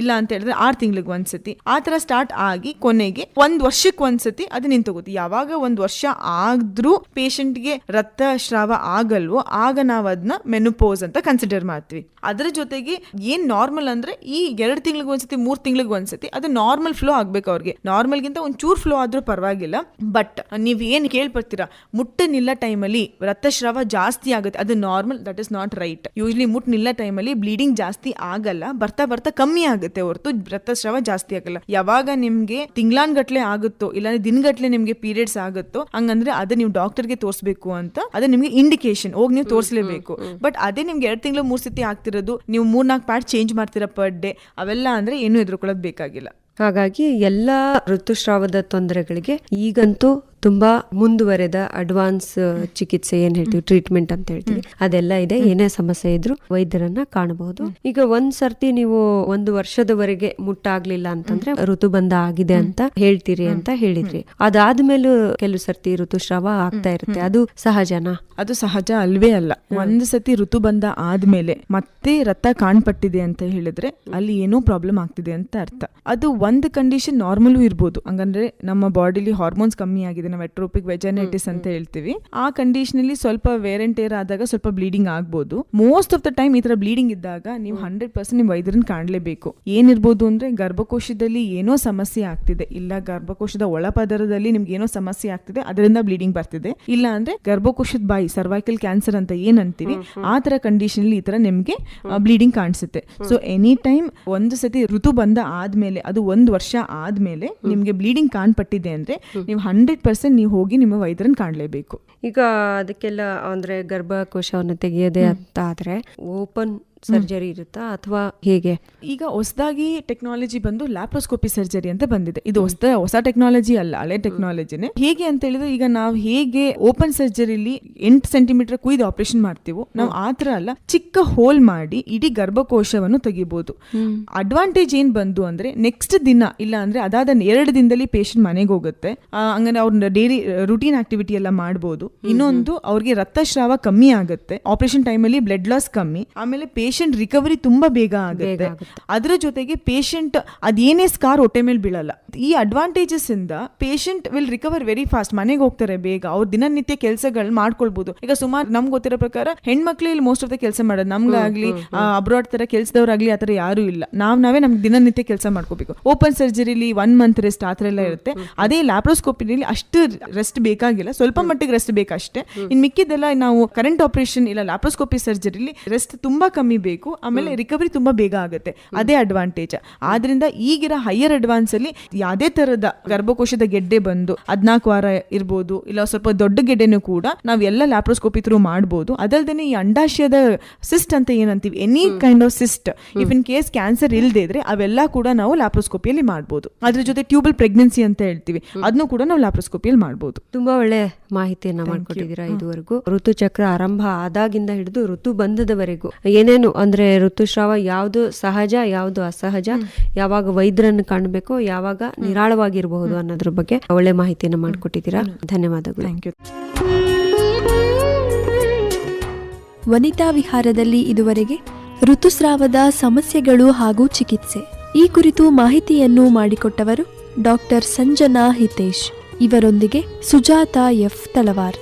ಇಲ್ಲ ಅಂತ ಹೇಳಿದ್ರೆ ಆರು ತಿಂಗ್ಳಿಗೆ ಒಂದ್ಸತಿ ಆ ತರ ಸ್ಟಾರ್ಟ್ ಆಗಿ ಕೊನೆಗೆ ಒಂದ್ ವರ್ಷಕ್ಕೆ ಒಂದ್ಸತಿ ಅದು ನಿಂತೋಗುತ್ತೆ. ಯಾವಾಗ ಒಂದ್ ವರ್ಷ ಆದ್ರೂ ಪೇಷಂಟ್ಗೆ ರಕ್ತಸ್ರಾವ ಆಗಲ್ವೋ ಆಗ ನಾವು ಅದನ್ನ ಮೆನುಪೋಸ್ ಅಂತ ಕನ್ಸಿಡರ್ ಮಾಡ್ತೀವಿ. ಅದರ ಜೊತೆಗೆ ಏನ್ ನಾರ್ಮಲ್ ಅಂದ್ರೆ ಈ ಎರಡು ತಿಂಗಳಿಗೆ ಒಂದ್ಸತಿ ಮೂರ್ ತಿಂಗಳಿಗೆ ಒಂದ್ಸತಿ ಅದು ನಾರ್ಮಲ್ ಫ್ಲೋ ಆಗ್ಬೇಕು ಅವ್ರಿಗೆ. ನಾರ್ಮಲ್ಗಿಂತ ಒಂದ್ ಚೂರ್ ಫ್ಲೋ ಆದ್ರೂ ಪರವಾಗಿಲ್ಲ. ಬಟ್ ನೀವ್ ಏನ್ ಕೇಳ್ಪಡ್ತೀರಾ? ಮುಟ್ಟ ನಿಲ್ಲ ಟೈಮಲ್ಲಿ ರಕ್ತಸ್ರಾವ ಜಾಸ್ತಿ ಆಗುತ್ತೆ. ಅದು normal that is not right usually ಮುಟ್ ನಿಲ್ಲ ಟೈಮಲ್ಲಿ ಬ್ಲೀಡಿಂಗ್ ಜಾಸ್ತಿ ಆಗಲ್ಲ. ಬರ್ತಾ ಬರ್ತಾ ಕಮ್ಮಿ ಆಗುತ್ತೆ ಹೊರತು. ರಕ್ತಸ್ರಾವ ಜಾಸ್ತಿ ಆಗಲ್ಲ. ಯಾವಾಗ ನಿಮ್ಗೆ ತಿಂಗ್ಳಾನ್ಗಟ್ಲೆ ಆಗುತ್ತೋ ಇಲ್ಲ ದಿನಗಟ್ಲೆ ನಿಮ್ಗೆ ಪೀರಿಯಡ್ಸ್ ಆಗುತ್ತೋ ಹಂಗಂದ್ರೆ ಅದು ನೀವು ಡಾಕ್ಟರ್ಗೆ ತೋರಿಸ್ಬೇಕು ಅಂತ ಅದು ನಿಮ್ಗೆ ಇಂಡಿಕೇಶನ್ ಹೋಗಿ ನೀವು ತೋರಿಸಲೇಬೇಕು. ಬಟ್ ಅದೇ ನಿಮ್ಗೆ ಎರಡು ತಿಂಗಳು ಮೂರ್ ಸತಿ ಆಗ್ತಿರೋದು ನೀವು ಮೂರ್ನಾಲ್ಕು ಪ್ಯಾಡ್ ಚೇಂಜ್ ಮಾಡ್ತೀರಾ ಪರ್ ಡೇ ಅವೆಲ್ಲ ಅಂದ್ರೆ ಏನು ಹೆದರ್ಕೊಳ್ಳೋದು ಬೇಕಾಗಿಲ್ಲ ಹಾಗಾಗಿ ಎಲ್ಲ ಋತುಸ್ರಾವದ ತೊಂದರೆಗಳಿಗೆ ಈಗಂತೂ ತುಂಬಾ ಮುಂದುವರೆದ ಅಡ್ವಾನ್ಸ್ ಚಿಕಿತ್ಸೆ ಏನ್ ಹೇಳ್ತೀವಿ ಟ್ರೀಟ್ಮೆಂಟ್ ಅಂತ ಹೇಳ್ತೀವಿ. ಅದೆಲ್ಲ ಇದೆ. ಏನೇ ಸಮಸ್ಯೆ ಇದ್ರೂ ವೈದ್ಯರನ್ನ ಕಾಣಬಹುದು. ಈಗ ಒಂದ್ ಸರ್ತಿ ನೀವು ಒಂದು ವರ್ಷದವರೆಗೆ ಮುಟ್ಟಾಗ್ಲಿಲ್ಲ ಅಂತಂದ್ರೆ ಋತುಬಂಧ ಆಗಿದೆ ಅಂತ ಹೇಳ್ತೀರಿ ಅಂತ ಹೇಳಿದ್ರಿ. ಅದಾದ್ಮೇಲೂ ಕೆಲವು ಸರ್ತಿ ಋತುಸ್ರಾವ ಆಗ್ತಾ ಇರುತ್ತೆ. ಅದು ಸಹಜನಾ? ಅದು ಸಹಜ ಅಲ್ವೇ ಅಲ್ಲ. ಒಂದ್ ಸತಿ ಋತುಬಂಧ ಆದ್ಮೇಲೆ ಮತ್ತೆ ರಕ್ತ ಕಾಣ್ಪಟ್ಟಿದೆ ಅಂತ ಹೇಳಿದ್ರೆ ಅಲ್ಲಿ ಏನೋ ಪ್ರಾಬ್ಲಮ್ ಆಗ್ತಿದೆ ಅಂತ ಅರ್ಥ. ಅದು ಒಂದ್ ಕಂಡೀಷನ್ ನಾರ್ಮಲ್ ಇರ್ಬೋದು. ಹಂಗಂದ್ರೆ ನಮ್ಮ ಬಾಡಿಲಿ ಹಾರ್ಮೋನ್ಸ್ ಕಮ್ಮಿ ಆಗಿದೆ ನಾವು ಎಟ್ರೋಪಿಕ್ ವೆಜನೈಟಿಸ್ ಅಂತ ಹೇಳ್ತೀವಿ. ಆ ಕಂಡೀಷನ್ ಅಲ್ಲಿ ಸ್ವಲ್ಪ ವೇರೆಂಟೇರ್ ಆದಾಗ ಸ್ವಲ್ಪ ಬ್ಲೀಡಿಂಗ್ ಆಗ್ಬೋದು. ಮೋಸ್ಟ್ ಆಫ್ ದ ಟೈಮ್ ಈ ತರ ಬ್ಲೀಡಿಂಗ್ ಇದ್ದಾಗ ನೀವು ಹಂಡ್ರೆಡ್ ಪರ್ಸೆಂಟ್ ನಿಮ್ ವೈದ್ಯರನ್ನ ಕಾಣಲೇಬೇಕು. ಏನಿರ್ಬೋದು ಅಂದ್ರೆ ಗರ್ಭಕೋಶದಲ್ಲಿ ಏನೋ ಸಮಸ್ಯೆ ಆಗ್ತಿದೆ. ಇಲ್ಲ ಗರ್ಭಕೋಶದ ಒಳಪದರದಲ್ಲಿ ನಿಮ್ಗೆ ಏನೋ ಸಮಸ್ಯೆ ಆಗ್ತಿದೆ ಅದರಿಂದ ಬ್ಲೀಡಿಂಗ್ ಬರ್ತಿದೆ. ಇಲ್ಲ ಅಂದ್ರೆ ಗರ್ಭಕೋಶದ ಬಾಯಿ ಸರ್ವೈಕಲ್ ಕ್ಯಾನ್ಸರ್ ಅಂತ ಏನ್ ಅಂತೀವಿ ಆ ತರ ಕಂಡೀಷನ್ ಈ ತರ ನಿಮ್ಗೆ ಬ್ಲೀಡಿಂಗ್ ಕಾಣಿಸುತ್ತೆ. ಸೊ ಎನಿ ಟೈಮ್ ಒಂದು ಸತಿ ಋತು ಬಂದ ಆದ್ಮೇಲೆ ಅದು ಒಂದು ವರ್ಷ ಆದ್ಮೇಲೆ ನಿಮ್ಗೆ ಬ್ಲೀಡಿಂಗ್ ಕಾಣ್ಪಟ್ಟಿದೆ ಅಂದ್ರೆ ನೀವು ಹಂಡ್ರೆಡ್ ಪರ್ಸೆಂಟ್ ನೀವು ಹೋಗಿ ನಿಮ್ಮ ವೈದ್ಯರನ್ನು ಕಾಣಲೇಬೇಕು. ಈಗ ಅದಕ್ಕೆಲ್ಲ ಅಂದರೆ ಗರ್ಭಕೋಶವನ್ನು ತೆಗೆಯದೆ ಅಂತ ಆದ್ರೆ ಓಪನ್ ಸರ್ಜರಿ ಇರುತ್ತಾ ಅಥವಾ ಹೇಗೆ? ಈಗ ಹೊಸದಾಗಿ ಟೆಕ್ನಾಲಜಿ ಬಂದು ಲ್ಯಾಪ್ರೋಸ್ಕೋಪಿ ಸರ್ಜರಿ ಅಂತ ಬಂದಿದೆ. ಇದು ಹೊಸ ಹೊಸ ಟೆಕ್ನಾಲಜಿ ಅಲ್ಲ ಹಳೆ ಟೆಕ್ನಾಲಜಿನೇ. ಹೇಗೆ ಅಂತ ಹೇಳಿದ್ರೆ ಈಗ ನಾವು ಹೇಗೆ ಓಪನ್ ಸರ್ಜರಿಲಿ ಎಂಟು ಸೆಂಟಿಮೀಟರ್ ಕುಯ್ದು ಆಪರೇಷನ್ ಮಾಡ್ತೀವೋ ನಾವು ಆತರ ಅಲ್ಲ ಚಿಕ್ಕ ಹೋಲ್ ಮಾಡಿ ಇಡೀ ಗರ್ಭಕೋಶವನ್ನು ತೆಗಿಬಹುದು ಅಡ್ವಾಂಟೇಜ್ ಏನ್ ಬಂದು ಅಂದ್ರೆ ನೆಕ್ಸ್ಟ್ ದಿನ ಇಲ್ಲ ಅಂದ್ರೆ ಅದಾದ ಎರಡು ದಿನದಲ್ಲಿ ಪೇಷಂಟ್ ಮನೆಗೆ ಹೋಗುತ್ತೆ. ಹಂಗಂದ್ರೆ ಅವ್ರ ಡೈಲಿ ರುಟೀನ್ ಆಕ್ಟಿವಿಟಿ ಎಲ್ಲ ಮಾಡಬಹುದು ಇನ್ನೊಂದು ಅವ್ರಿಗೆ ರಕ್ತಸ್ರಾವ ಕಮ್ಮಿ ಆಗುತ್ತೆ. ಆಪರೇಷನ್ ಟೈಮಲ್ಲಿ ಬ್ಲಡ್ ಲಾಸ್ ಕಮ್ಮಿ. ಆಮೇಲೆ ಪೇಷಂಟ್ ಪೇಷಂಟ್ ರಿಕವರಿ ತುಂಬಾ ಬೇಗ ಆಗುತ್ತೆ. ಅದರ ಜೊತೆಗೆ ಪೇಷಂಟ್ ಅದೇನೇ ಸ್ಕಾರ್ ಹೊಟ್ಟೆ ಮೇಲೆ ಬೀಳಲ್ಲ. ಈ ಅಡ್ವಾಂಟೇಜಸ್ ಇಂದ patient will recover very fast ಮನೆಗೆ ಹೋಗ್ತಾರೆ ಬೇಗ. ಅವ್ರ ದಿನನಿತ್ಯ ಕೆಲಸಗಳು ಮಾಡ್ಕೊಳ್ಬಹುದು ಈಗ ಸುಮಾರು ನಮ್ಗೆ ಗೊತ್ತಿರೋ ಪ್ರಕಾರ ಹೆಣ್ಮಕ್ಳು ಇಲ್ಲಿ ಮೋಸ್ಟ್ ಆಫ್ ದ ಕೆಲಸ ಮಾಡೋದು. ನಮ್ಗಾಗ್ಲಿ ಅಬ್ರಾಡ್ ತರ ಕೆಲಸದವ್ರಾಗ್ಲಿ ಆತರ ಯಾರು ಇಲ್ಲ. ನಾವ್ ನಾವೇ ನಮ್ಗೆ ದಿನನಿತ್ಯ ಕೆಲಸ ಮಾಡ್ಕೋಬೇಕು. ಓಪನ್ ಸರ್ಜರಿಲಿ ಒನ್ ಮಂತ್ ರೆಸ್ಟ್ ಆತರ ಎಲ್ಲ ಇರುತ್ತೆ. ಅದೇ ಲ್ಯಾಪ್ರೋಸ್ಕೋಪಿನಲ್ಲಿ ಅಷ್ಟು ರೆಸ್ಟ್ ಬೇಕಾಗಿಲ್ಲ. ಸ್ವಲ್ಪ ಮಟ್ಟಿಗೆ ರೆಸ್ಟ್ ಬೇಕಷ್ಟೇ. ಇನ್ ಮಿಕ್ಕಿದೆಲ್ಲ ನಾವು ಕರೆಂಟ್ ಆಪರೇಷನ್ ಇಲ್ಲ ಲ್ಯಾಪ್ರೋಸ್ಕೋಪಿ ಸರ್ಜರಿಲಿ ರೆಸ್ಟ್ ತುಂಬಾ ಕಮ್ಮಿ ಬೇಕು ಆಮೇಲೆ ರಿಕವರಿ ತುಂಬಾ ಬೇಗ ಆಗುತ್ತೆ. ಅದೇ ಅಡ್ವಾಂಟೇಜ್ ಆದ್ರಿಂದ ಈಗಿರೋ ಹೈಯರ್ ಅಡ್ವಾನ್ಸ್ ಅಲ್ಲಿ ಯಾವುದೇ ತರದ ಗರ್ಭಕೋಶದ ಗೆಡ್ಡೆ ಬಂದು ಹದ್ನಾಲ್ಕು ವಾರ ಇರ್ಬೋದು ಇಲ್ಲ ಸ್ವಲ್ಪ ದೊಡ್ಡ ಗೆಡ್ಡೆನೂ ಕೂಡ ನಾವು ಎಲ್ಲ ಲ್ಯಾಪ್ರೋಸ್ಕೋಪಿ ಥ್ರೂ ಮಾಡ್ಬೋದು. ಅದಲ್ದೇ ಈ ಅಂಡಾಶಯದ ಸಿಸ್ಟ್ ಅಂತ ಏನಂತೀವಿ any kind of cyst if in case cancer ಇಲ್ಲದೆ ಇದ್ರೆ ಅವೆಲ್ಲ ಕೂಡ ನಾವು ಲ್ಯಾಪ್ರೋಸ್ಕೋಪಿಯಲ್ಲಿ ಮಾಡ್ಬೋದು. ಅದ್ರ ಜೊತೆ ಟ್ಯೂಬಲ್ ಪ್ರೆಗ್ನೆನ್ಸಿ ಅಂತ ಹೇಳ್ತೀವಿ ಅದನ್ನು ಕೂಡ ನಾವು ಲ್ಯಾಪ್ರೋಸ್ಕೋಪಿಯಲ್ಲಿ ಮಾಡಬಹುದು ತುಂಬಾ ಒಳ್ಳೆ ಮಾಹಿತಿಯನ್ನ ಮಾಡ್ಕೊಟ್ಟಿದ್ದೀರಾ ಇದುವರೆಗೂ. ಋತುಚಕ್ರ ಆರಂಭ ಆದಾಗಿಂದ ಹಿಡಿದು ಋತು ಬಂದದವರೆಗೂ ಏನೇನು ಅಂದ್ರೆ ಋತುಸ್ರಾವ ಯಾವುದು ಸಹಜ ಯಾವುದು ಅಸಹಜ ಯಾವಾಗ ವೈದ್ಯರನ್ನು ಕಾಣಬೇಕು ಯಾವಾಗ ನಿರಾಳವಾಗಿರಬಹುದು ಅನ್ನೋದ್ರ ಬಗ್ಗೆ ಒಳ್ಳೆ ಮಾಹಿತಿಯನ್ನು ಮಾಡಿಕೊಟ್ಟಿದ್ದೀರಾ. ಧನ್ಯವಾದಗಳು. ಥ್ಯಾಂಕ್ ಯು ವನಿತಾ ವಿಹಾರದಲ್ಲಿ ಇದುವರೆಗೆ ಋತುಸ್ರಾವದ ಸಮಸ್ಯೆಗಳು ಹಾಗೂ ಚಿಕಿತ್ಸೆ. ಈ ಕುರಿತು ಮಾಹಿತಿಯನ್ನು ಮಾಡಿಕೊಟ್ಟವರು ಡಾಕ್ಟರ್ ಸಂಜನಾ ಹಿತೇಶ್. ಇವರೊಂದಿಗೆ ಸುಜಾತ ಎಫ್ ತಲವಾರ್